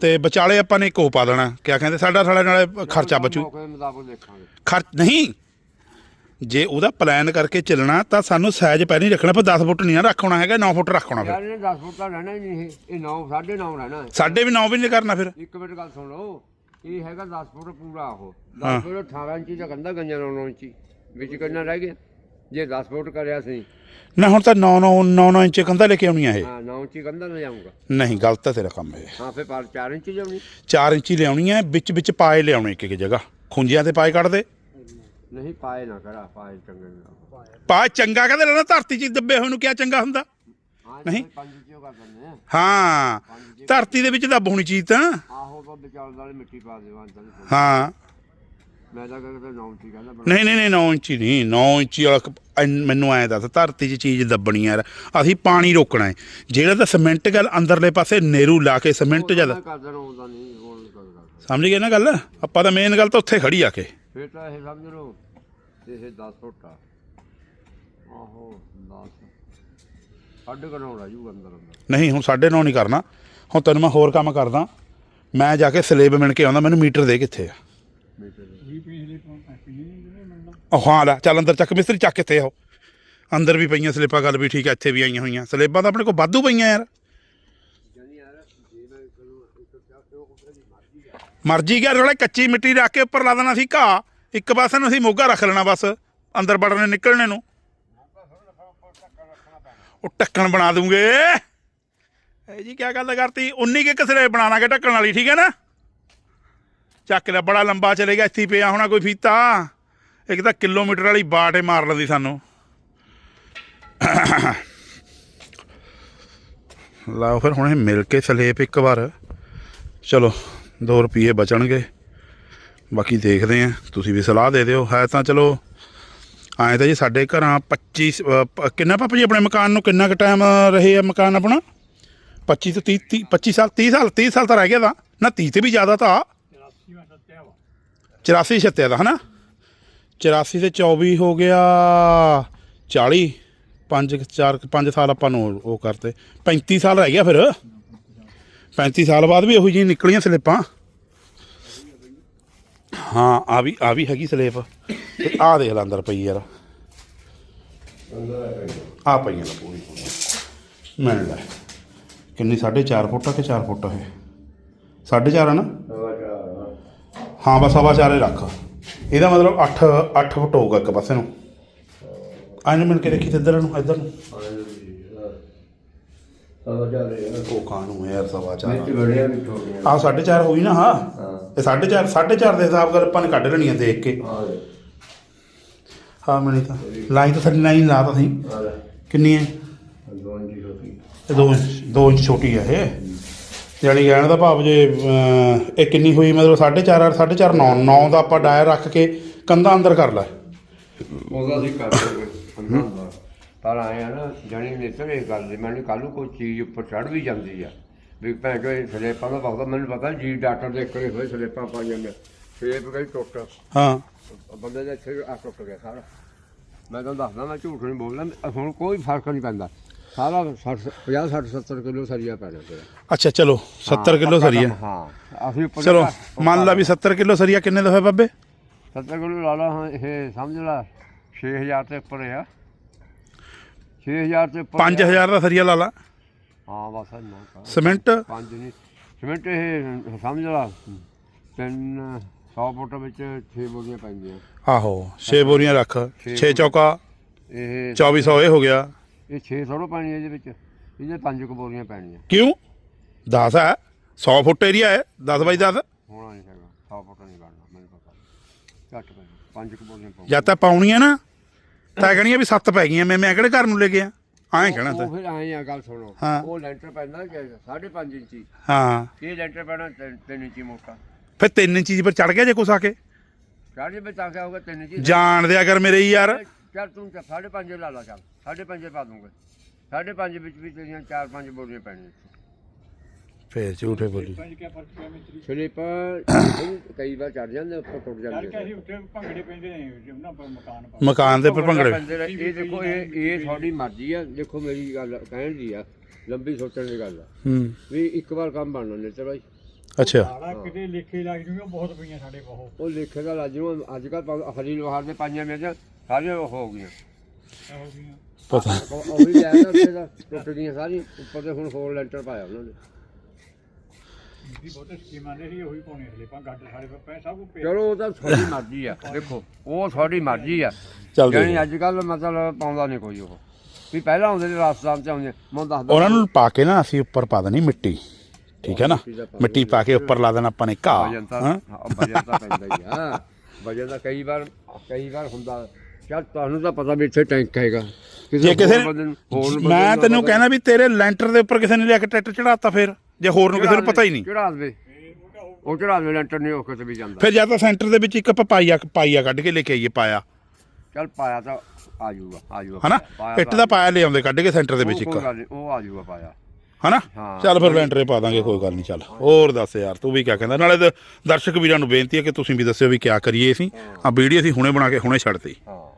ਤੇ ਵਿਚਾਲੇ ਆਪਾਂ ਨੇ ਇੱਕ ਉਹ ਪਾ ਦੇਣਾ। ਕਿਆ ਕਹਿੰਦੇ ਸਾਡਾ ਸਾਲੇ ਨਾਲੇ ਖਰਚਾ ਬਚੂ। ਮੌਕੇ ਦੇ ਮੁਤਾਬਕ ਦੇਖਾਂਗੇ। ਖਰਚ ਨਹੀਂ। ਜੇ ਉਹਦਾ ਪਲਾਨ ਕਰਕੇ ਚੱਲਣਾ ਤਾਂ ਸਾਨੂੰ ਸਾਈਜ਼ ਪਹਿਲਾਂ ਹੀ ਰੱਖਣਾ ਪਰ 10 ਫੁੱਟ ਨਹੀਂ ਨਾ ਰੱਖਣਾ ਹੈਗਾ 9 ਫੁੱਟ ਰੱਖਣਾ ਫਿਰ। ਯਾਰ ਇਹਨੇ 10 ਫੁੱਟ ਦਾ ਰਹਿਣਾ ਹੀ ਨਹੀਂ ਇਹ। ਇਹ 9 9.5 ਰਹਿਣਾ ਹੈ। ਸਾਡੇ ਵੀ 9 ਵੀ ਨਹੀਂ ਕਰਨਾ ਫਿਰ। ਇੱਕ ਮਿੰਟ ਗੱਲ ਸੁਣ ਲਓ। ਇਹ ਹੈਗਾ 10 ਫੁੱਟ ਪੂਰਾ ਉਹ। ਹਾਂ। 10 ਫੁੱਟ 18 ਇੰਚੀ ਦਾ ਕੰਦਾ ਗੰਜਾ 9 ਇੰਚੀ। ਵਿੱਚ ਕਿੰਨਾ ਰਹਿ ਗਿਆ? ਜੇ 10 ਫੁੱਟ ਕਰਿਆ ਸੀ। ਨਾ ਹੁਣ ਤਾਂ 9 9 9 9 ਇੰਚ ਕੰਧਾ ਲੈ ਕੇ ਆਉਣੀ ਆ ਇਹ। ਹਾਂ 9 ਇੰਚੀ ਕੰਦਾ ਲੈ ਜਾਊਂਗਾ ਨਹੀਂ ਗਲਤ ਹੈ ਤੇਰਾ ਕੰਮ ਇਹ। ਹਾਂ ਫਿਰ ਪਰ 4 ਇੰਚੀ ਜਾਉਣੀ 4 ਇੰਚੀ ਲਿਆਉਣੀ ਹੈ ਵਿੱਚ ਵਿੱਚ ਪਾਏ ਲਿਆਉਣੇ ਇੱਕ ਇੱਕ ਜਗ੍ਹਾ। ਖੁੰਝਿਆਂ ਤੇ ਪਾਏ ਕੱਢ ਦੇ ਨਹੀਂ ਪਾਏ ਨਾ ਕਰਾ ਪਾਏ ਚੰਗੇ ਨਾ ਪਾ ਚੰਗਾ ਕਹਿੰਦੇ ਲੈਣਾ ਧਰਤੀ 'ਚ ਦੱਬੇ ਹੋਏ ਨੂੰ ਕਿਆ ਚੰਗਾ ਹੁੰਦਾ। ਨਹੀਂ। ਹਾਂ ਧਰਤੀ ਦੇ ਵਿੱਚ ਦੱਬ ਹੋਣੀ ਚੀਜ਼ ਤਾਂ। ਆਹੋ ਤਾਂ ਵਿਚਾਲ ਵਾਲੇ ਮਿੱਟੀ ਪਾ ਦੇਵਾਂ ਹਾਂ। ਮੈਂ ਤਾਂ ਕਹਿੰਦਾ 9 ਇੰਚੀ ਕਹਿੰਦਾ ਬਣਾ ਨਹੀਂ ਨਹੀਂ ਨਹੀਂ 9 ਇੰਚੀ ਨਹੀਂ 9 ਇੰਚੀ ਵਾਲਾ ਕ- ਐਨ- ਮੈਨੂੰ ਐਂ ਦੱਸ ਧਰਤੀ 'ਚ ਚੀਜ਼ ਦੱਬਣੀ ਯਾਰ ਅਸੀਂ ਪਾਣੀ ਰੋਕਣਾ ਹੈ। ਜਿਹੜਾ ਤਾਂ ਸੀਮੈਂਟ ਗੱਲ ਅੰਦਰਲੇ ਪਾਸੇ ਨੇਰੂ ਲਾ ਕੇ ਸੀਮੈਂਟ ਜਦ ਹੁੰਦਾ ਨਹੀਂ ਕਰਦਾ ਸਮਝ ਗਏ ਨਾ ਗੱਲ? ਆਪਾਂ ਤਾਂ ਮੇਨ ਗੱਲ ਤਾਂ ਉੱਥੇ ਖੜੀ ਆ ਕੇ। ਫਿਰ ਤਾਂ ਇਹ ਸਮਝ ਲਓ ਇਹ 10 ਫੁੱਟ ਆ। ਆਹੋ 10 ਅੱਡ ਕਰਾਉਣਾ ਜੂ ਅੰਦਰ ਅੰਦਰ। ਨਹੀਂ ਹੁਣ 9.5 ਨਹੀਂ ਕਰਨਾ। ਹੁਣ ਤੈਨੂੰ ਮੈਂ ਹੋਰ ਕੰਮ ਕਰਦਾ। ਮੈਂ ਜਾ ਕੇ ਸਲੇਬ ਮਿਣ ਕੇ ਆਉਂਦਾ ਮੈਨੂੰ ਮੀਟਰ ਦੇ ਕਿੱਥੇ ਆ? ਮੀਟਰ ਉਹ ਹਾਂ ਲੈ ਚੱਲ ਅੰਦਰ ਚੱਕ, ਮਿਸਤਰੀ ਚੱਕ ਕਿੱਥੇ ਆਓ। ਅੰਦਰ ਵੀ ਪਈਆਂ ਸਲੇਬਾਂ ਗੱਲ ਵੀ ਠੀਕ ਆ, ਇੱਥੇ ਵੀ ਆਈਆਂ ਹੋਈਆਂ। ਸਲੇਬਾਂ ਤਾਂ ਆਪਣੇ ਕੋਲ ਵਾਧੂ ਪਈਆਂ ਯਾਰ। ਮਰਜ਼ੀ ਗਿਆ ਰੋਲੇ ਕੱਚੀ ਮਿੱਟੀ ਰੱਖ ਕੇ ਉੱਪਰ ਲਾ ਦੇਣਾ ਸੀ ਘਾਹ। ਇੱਕ ਪਾਸੇ ਨੂੰ ਅਸੀਂ ਮੋਗਾ ਰੱਖ ਲੈਣਾ ਬਸ, ਅੰਦਰ ਵੜਨੇ ਨਿਕਲਣੇ ਨੂੰ। ਉਹ ਢੱਕਣ ਬਣਾ ਦੂੰਗੇ। ਇਹ ਜੀ ਕੀ ਗੱਲ ਕਰਤੀ? 19 ਕੇ ਕਸਰੇ ਬਣਾਣਾਗੇ ਢੱਕਣ ਵਾਲੀ, ਠੀਕ ਹੈ ਨਾ? ਚੱਕ ਲੈ ਬੜਾ ਲੰਬਾ ਚਲੇ ਗਿਆ, ਇੱਥੇ ਪਿਆ ਹੋਣਾ ਕੋਈ ਫੀਤਾ। ਇੱਕ ਤਾਂ ਕਿਲੋਮੀਟਰ ਵਾਲੀ ਬਾਟ ਮਾਰ ਲੈਂਦੀ ਸਾਨੂੰ। ਲਾਓ ਫਿਰ ਹੁਣ ਮਿਲ ਕੇ ਸਲੇਪ ਇੱਕ ਵਾਰ। ਚਲੋ 2 ਰੁਪਏ ਬਚਣਗੇ। ਬਾਕੀ ਦੇਖਦੇ ਆਂ ਤੁਸੀਂ ਵੀ ਸਲਾਹ ਦੇ ਦਿਓ। ਹੈ ਤਾਂ ਚਲੋ ਆਏ ਤਾਂ ਜੀ ਸਾਡੇ ਘਰਾਂ 25 ਅ, ਪ- ਕਿੰਨਾ ਪਾਪਾ ਜੀ ਆਪਣੇ ਮਕਾਨ ਨੂੰ ਕਿੰਨਾ ਕੁ ਟਾਈਮ ਰਹੇ ਆ ਮਕਾਨ ਆਪਣਾ? 25 ਤੋਂ 30 30 25 ਸਾਲ 30 ਸਾਲ 30 ਸਾਲ ਤਾਂ ਰਹਿ ਗਿਆ ਤਾਂ। ਨਾ 30 ਤੇ ਵੀ ਜ਼ਿਆਦਾ ਤਾਂ 84 ਛੱਤਿਆ ਦਾ ਹਨਾ? 84 ਤੇ 24 ਹੋ ਗਿਆ 40 5 4 5 ਸਾਲ ਆਪਾਂ ਨੂੰ ਉਹ ਕਰਤੇ। 35 ਸਾਲ ਰਹਿ ਗਿਆ ਫਿਰ। 35 ਸਾਲ ਬਾਅਦ ਵੀ ਉਹੀ ਜਿਹੀ ਨਿਕਲੀਆਂ ਸਲਿੱਪਾਂ। ਹਾਂ ਆ ਵੀ ਆ ਵੀ ਹੈਗੀ ਸਲਿੱਪ। ਤੇ ਆ ਦੇਖ ਲੈ ਅੰਦਰ ਪਈ ਯਾਰ। ਆ ਪਈਆਂ ਲਾ ਪੂਰੀ। ਮਿਲ ਲੈ। ਕਿੰਨੀ? 4.5 ਫੁੱਟ ਆ ਕਿ 4 ਫੁੱਟ ਹੈ 4.5 ਆ ਨਾ? ਹਾਂ ਬਸ ਹਵਾ ਚਾਰੇ ਰੱਖ। ਇਹਦਾ ਮਤਲਬ 8 8 ਫੁੱਟ ਹੋਊਗਾ ਇੱਕ ਪਾਸੇ ਨੂੰ। ਆਇਨ ਮਿਲ ਕੇ ਦੇਖੀ ਤੇ ਇੱਧਰ ਨੂੰ ਇੱਧਰ ਨੂੰ। ਉਹ ਕਾਨੂੰ ਯਾਰ ਸਵਾ ਚਾਰ। ਬੜਿਆ ਵੀ ਛੋਟੀਆਂ ਆ 4.5 ਹੋਈ ਨਾ ਹਾਂ। ਇਹ 4.5 4.5 ਦੇ ਹਿਸਾਬ ਨਾਲ ਆਪਾਂ ਨੇ ਕੱਢ ਲੈਣੀ ਆ ਦੇਖ ਕੇ। ਆ ਮਿਲੀ ਤਾਂ। ਲਾਈਨ ਤਾਂ ਸਾਡੀ ਲਾਈਨ ਲਾਤਾ ਸੀ ਕਿੰਨੀ ਹੈ? ਦੋ ਇੰਚੀ ਹੋਤੀ ਇਹ 2 2 ਇੰਚ ਛੋਟੀ ਆ ਇਹ। ਯਾਨੀ ਕਹਿਣ ਦਾ ਭਾਵ ਜੇ ਇਹ ਕਿੰਨੀ ਹੋਈ ਮਤਲਬ 4.5 4.5 9 9 ਦਾ ਆਪਾਂ ਡਾਇਰ ਰੱਖ ਕੇ ਕੰਧਾਂ ਅੰਦਰ ਕਰ ਲੈ। ਉਹਦਾ ਅਸੀਂ ਕਰ ਲਵਾਂਗੇ ਪਰ ਆਏ ਆ ਨਾ ਜਾਣੀ ਨੇ ਤੇ ਇਹ ਗੱਲ ਦੀ ਮੈਨੂੰ ਕੱਲ ਨੂੰ ਕੋਈ ਚੀਜ਼ ਉੱਪਰ ਚੜ ਵੀ ਜਾਂਦੀ ਆ। ਵੀ ਭੈਣ ਜੋ ਇਹ ਸਲੇਪਾਂ ਦਾ ਬਹੁਤ ਮੈਨੂੰ ਪਤਾ ਜੀ ਡਾਕਟਰ ਦੇ ਕਰੇ ਹੋਏ ਸਲੇਪਾਂ ਪਾਈਆਂ ਨੇ ਸਲੇਪ ਗਈ ਟੁੱਟ। ਹਾਂ। ਬੰਦੇ ਦਾ ਇੱਥੇ ਆ ਟੁੱਟ ਗਿਆ ਸਾਰਾ। ਮੈਂ ਤੁਹਾਨੂੰ ਦੱਸਦਾ ਮੈਂ ਝੂਠ ਨਹੀਂ ਬੋਲਦਾ ਹੁਣ ਕੋਈ ਫ਼ਰਕ ਨਹੀਂ ਪੈਂਦਾ। ਸਾਰਾ 60 50 60 70 ਕਿਲੋ ਸਰੀਆ ਪੈਣਾ ਤੇਰਾ ਅੱਛਾ ਚਲੋ 70 ਕਿਲੋ ਸਰੀਆ। ਹਾਂ ਅਸੀਂ ਉੱਪਰ ਚਲੋ ਮੰਨ ਲਾ ਵੀ 70 ਕਿਲੋ ਸਰੀਆ ਕਿੰਨੇ ਦਾ ਹੋਇਆ ਬਾਬੇ? 70 ਕਿਲੋ ਲਾ ਲਾ ਹਾਂ ਇਹ ਸਮਝ ਲਾ 6000 ਤੇ ਉੱਪਰ ਆ। 6000 ਤੇ ਉੱਪਰ ਆ। 5000 ਦਾ ਸਰੀਆ ਲਾ ਲਾ। ਹਾਂ ਬਸ ਆ। ਸਿਮੈਂਟ? ਪੰਜ ਨਹੀਂ ਸਿਮੈਂਟ ਇਹ ਸਮਝ ਲਾ ਤਿੰਨ 100 ਫੁੱਟ ਵਿੱਚ 6 ਬੋਰੀਆਂ ਪੈਂਦੀਆਂ। ਆਹੋ 6 ਬੋਰੀਆਂ ਰੱਖ 6 ਚੌਕਾ ਇਹ 2400 ਇਹ ਹੋ ਗਿਆ। ਇਹ 6 ਥੋੜੋ ਪੈਣੀ ਇਹਦੇ ਵਿੱਚ। ਇਹਦੇ ਪੰਜ ਕੁ ਬੋਰੀਆਂ ਪੈਣੀਆਂ। ਕਿਉਂ? 10 ਹੈ। 100 ਫੁੱਟ ਏਰੀਆ ਹੈ। 10 ਬਾਈ 10 ਹੋਣਾ ਨਹੀਂ ਹੈਗਾ। 100 ਫੁੱਟ ਨਹੀਂ ਬਣਨਾ ਮੈਨੂੰ ਪਤਾ। ਘੱਟ ਪੈਣੀ ਪੰਜ ਕੁ ਬੋਰੀਆਂ ਪਾਉ ਜਦ ਤਾਂ ਪਾਉਣੀਆਂ ਨਾ ਤਾਂ ਕਹਿਣੀਆਂ ਵੀ 7 ਪੈ ਗਈਆਂ। ਮੈਂ ਮੈਂ ਕਿਹੜੇ ਘਰ ਨੂੰ ਲੈ ਗਿਆ ਐਂ ਕਹਿਣਾ ਤਾਂ। ਉਹ ਫਿਰ ਆਏ ਆ ਗੱਲ ਸੁਣੋ। ਹਾਂ। ਉਹ ਲੈਂਟਰ ਪੈਂਦਾ ਕਿ 5.5 ਇੰਚੀ। ਹਾਂ। ਇਹ ਲੈਂਟਰ ਪੈਣਾ 3 ਇੰਚੀ ਮੋਟਾ। ਫਿਰ 3 ਇੰਚੀ ਪਰ ਚੜ ਗਿਆ ਜੇ ਕੁਛ ਆ ਕੇ? ਚਾਰੇ ਵਿੱਚ ਆ ਗਿਆ ਹੋਗਾ 3 ਇੰਚੀ। ਜਾਣ ਦਿਆ ਕਰ ਮੇਰੇ ਯਾਰ। ਚੱਲ ਤੂੰ ਤਾਂ ਸਾਢੇ ਪੰਜ ਲਾ ਲਾ ਚੱਲ ਸਾਢੇ ਪੰਜ ਪਾ ਦੂੰਗਾ। ਸਾਢੇ ਪੰਜ ਵਿੱਚ ਵੀ ਤੇਰੀਆਂ ਚਾਰ ਪੰਜ ਬੋਰੀਆਂ ਪੈਣੀਆਂ ਫੇਰ ਝੂਠੇ ਬੋਲੀ। ਸਲਿੱਪਾਂ ਕਈ ਵਾਰ ਚੜ ਜਾਂਦੇ ਉੱਪਰ ਟੁੱਟ ਜਾਂਦੇ ਅਸੀਂ ਉੱਥੇ ਭੰਗੜੇ ਪੈਂਦੇ ਨੇ ਉਹਨਾਂ ਪਰ ਮਕਾਨ ਦੇ ਉੱਪਰ ਭੰਗੜੇ। ਪੈਂਦੇ ਰਹੇ। ਇਹ ਦੇਖੋ ਇਹ ਇਹ ਤੁਹਾਡੀ ਮਰਜ਼ੀ ਆ। ਦੇਖੋ ਮੇਰੀ ਗੱਲ ਕਹਿਣ ਦੀ ਆ ਲੰਬੀ ਸੋਚਣ ਦੀ ਗੱਲ ਆ। ਹੂੰ। ਵੀ ਇੱਕ ਵਾਰ ਕੰਮ ਬਣਨਾ ਨਹੀਂ ਤੇ ਬਾਈ। ਅੱਛਾ। ਸਾਲਾ ਕਿਤੇ ਲਿਖੇ ਲੱਗ ਜੂਗਾ ਬਹੁਤ ਪਈਆਂ ਸਾਡੇ ਬਹੁਤ ਉਹ ਲੇਖੇ ਦਾ ਲਾਜੂ ਅੱਜ ਕੱਲ ਹਰੀ ਲੋਹਾਰ ਦੇ ਪਾਈਆਂ ਮੇਜ ਸਾਰੀਆਂ ਉਹ ਹੋ ਗਈਆਂ। ਪਤਾ ਉਹ ਉਹ ਵੀ ਲਿਆ ਨਾ ਉੱਥੇ ਦਾ ਟੁੱਟ ਗਈਆਂ ਸਾਰੀ ਉੱਪਰ ਤੇ ਹੁਣ ਹੋਰ ਲੈਂਟਰ ਪਾਇਆ ਉਹਨਾਂ ਨੇ। ਵੀ ਬਹੁਤੇ ਸਕੀਮਾਂ ਨੇ ਸੀ ਉਹੀ ਪਾਉਣੇ ਅਗਲੇ ਪਾ ਗੱਡ ਸਾਡੇ ਪੈ ਸਭ ਕੁ ਪੇ ਚਲੋ ਉਹ ਤਾਂ ਤੁਹਾਡੀ ਮਰਜ਼ੀ ਆ ਦੇਖੋ ਉਹ ਤੁਹਾਡੀ ਮਰਜ਼ੀ ਆ। ਚੱਲ ਦੇਖ ਅੱਜ ਕੱਲ ਮਤਲਬ ਪਾਉਂਦਾ ਨਹੀਂ ਕੋਈ ਉਹ। ਵੀ ਪਹਿਲਾਂ ਆਉਂਦੇ ਨੇ ਰਾਜਸਥਾਨ ਚ ਆਉਂਦੇ ਮੈਂ ਦੱਸਦਾ ਉਹਨਾਂ ਨੂੰ ਪਾ ਕੇ ਨਾ ਅਸੀਂ ਉੱਪਰ ਪਾ ਦੇਣੀ ਮਿੱਟੀ। ਠੀਕ ਹੈ ਨਾ? ਮਿੱਟੀ ਪਾ ਕੇ ਉੱਪਰ ਲਾ ਦੇਣਾ ਆਪਾਂ ਨੇ ਵਜਨ ਘਾਹ ਤਾਂ ਹਾਂ। ਹਾਂ, ਵਜਨ ਤਾਂ ਪੈਂਦਾ ਹੀ ਆ। ਵਜਨ ਤਾਂ ਕਈ ਵਾਰ ਕਈ ਵਾਰ ਹੁੰਦਾ। ਚੱਲ ਤੁਹਾਨੂੰ ਤਾਂ ਪਤਾ ਵੀ ਇੱਥੇ ਟੈਂਕ ਹੈਗਾ। ਜੇ ਕਿਸੇ ਹੋਰ ਬੰਦੇ ਨੂੰ- ਹੋਰ ਬੰਦੇ ਮੈਂ ਨੂੰ ਤੈਨੂੰ ਕਹਿਣਾ ਵੀ ਤੇਰੇ ਲੈਂਟਰ ਦੇ ਉੱਪਰ ਕਿਸੇ ਨੇ ਲਿਆ ਕੇ ਟਰੈਕਟਰ ਚੜਾਤਾ ਫਿਰ ਜੇ ਹੋਰ ਨੂੰ ਕਿਸੇ ਨੂੰ ਪਤਾ ਹੀ ਨਹੀਂ। ਚੜਾ ਦੇ। ਉਹ ਚੜਾ ਦੇ ਲੈਂਟਰ ਨਹੀਂ ਉਹ ਕਿਤੇ ਵੀ ਜਾਂਦਾ। ਫਿਰ ਜਾਂ ਤਾਂ ਸੈਂਟਰ ਦੇ ਵਿੱਚ ਇੱਕ ਪਾਈਆ ਪਾਈਆ ਕੱਢ ਕੇ ਲੈ ਕੇ ਆਈਏ ਪਾਇਆ। ਚੱਲ ਪਾਇਆ ਤਾਂ ਆ ਜਾਊਗਾ ਆ ਜਾਊਗਾ ਹਨਾ? ਪਾਇਆ ਇੱਟ ਦਾ ਪਾਇਆ ਲੈ ਆਉਂਦੇ ਕੱਢ ਕੇ ਸੈਂਟਰ ਦੇ ਵਿੱਚ ਉਹ ਇੱਕ। ਕੋਈ ਗੱਲ ਨੀ, ਉਹ ਆ ਜਾਊਗਾ ਪਾਇਆ। ਹਨਾ? ਹਾਂ। ਚੱਲ ਫਿਰ ਲੈਂਟਰੇ ਪਾ ਦਾਂਗੇ ਕੋਈ ਗੱਲ ਨਹੀਂ ਚੱਲ। ਹੋਰ ਦੱਸ ਯਾਰ ਤੂੰ ਵੀ ਕਿਆ ਕਹਿੰਦਾ? ਨਾਲੇ ਦ- ਦਰਸ਼ਕ ਵੀਰਾਂ ਨੂੰ ਬੇਨਤੀ ਹੈ ਕਿ ਤੁਸੀਂ ਵੀ ਦੱਸਿਓ ਵੀ ਕਿਆ ਕਰੀਏ ਅਸੀਂ। ਆ ਵੀਡੀਓ ਅਸੀਂ ਹੁਣੇ ਬਣਾ ਕੇ ਹੁਣੇ ਛੱਡਤੀ। ਹਾਂ।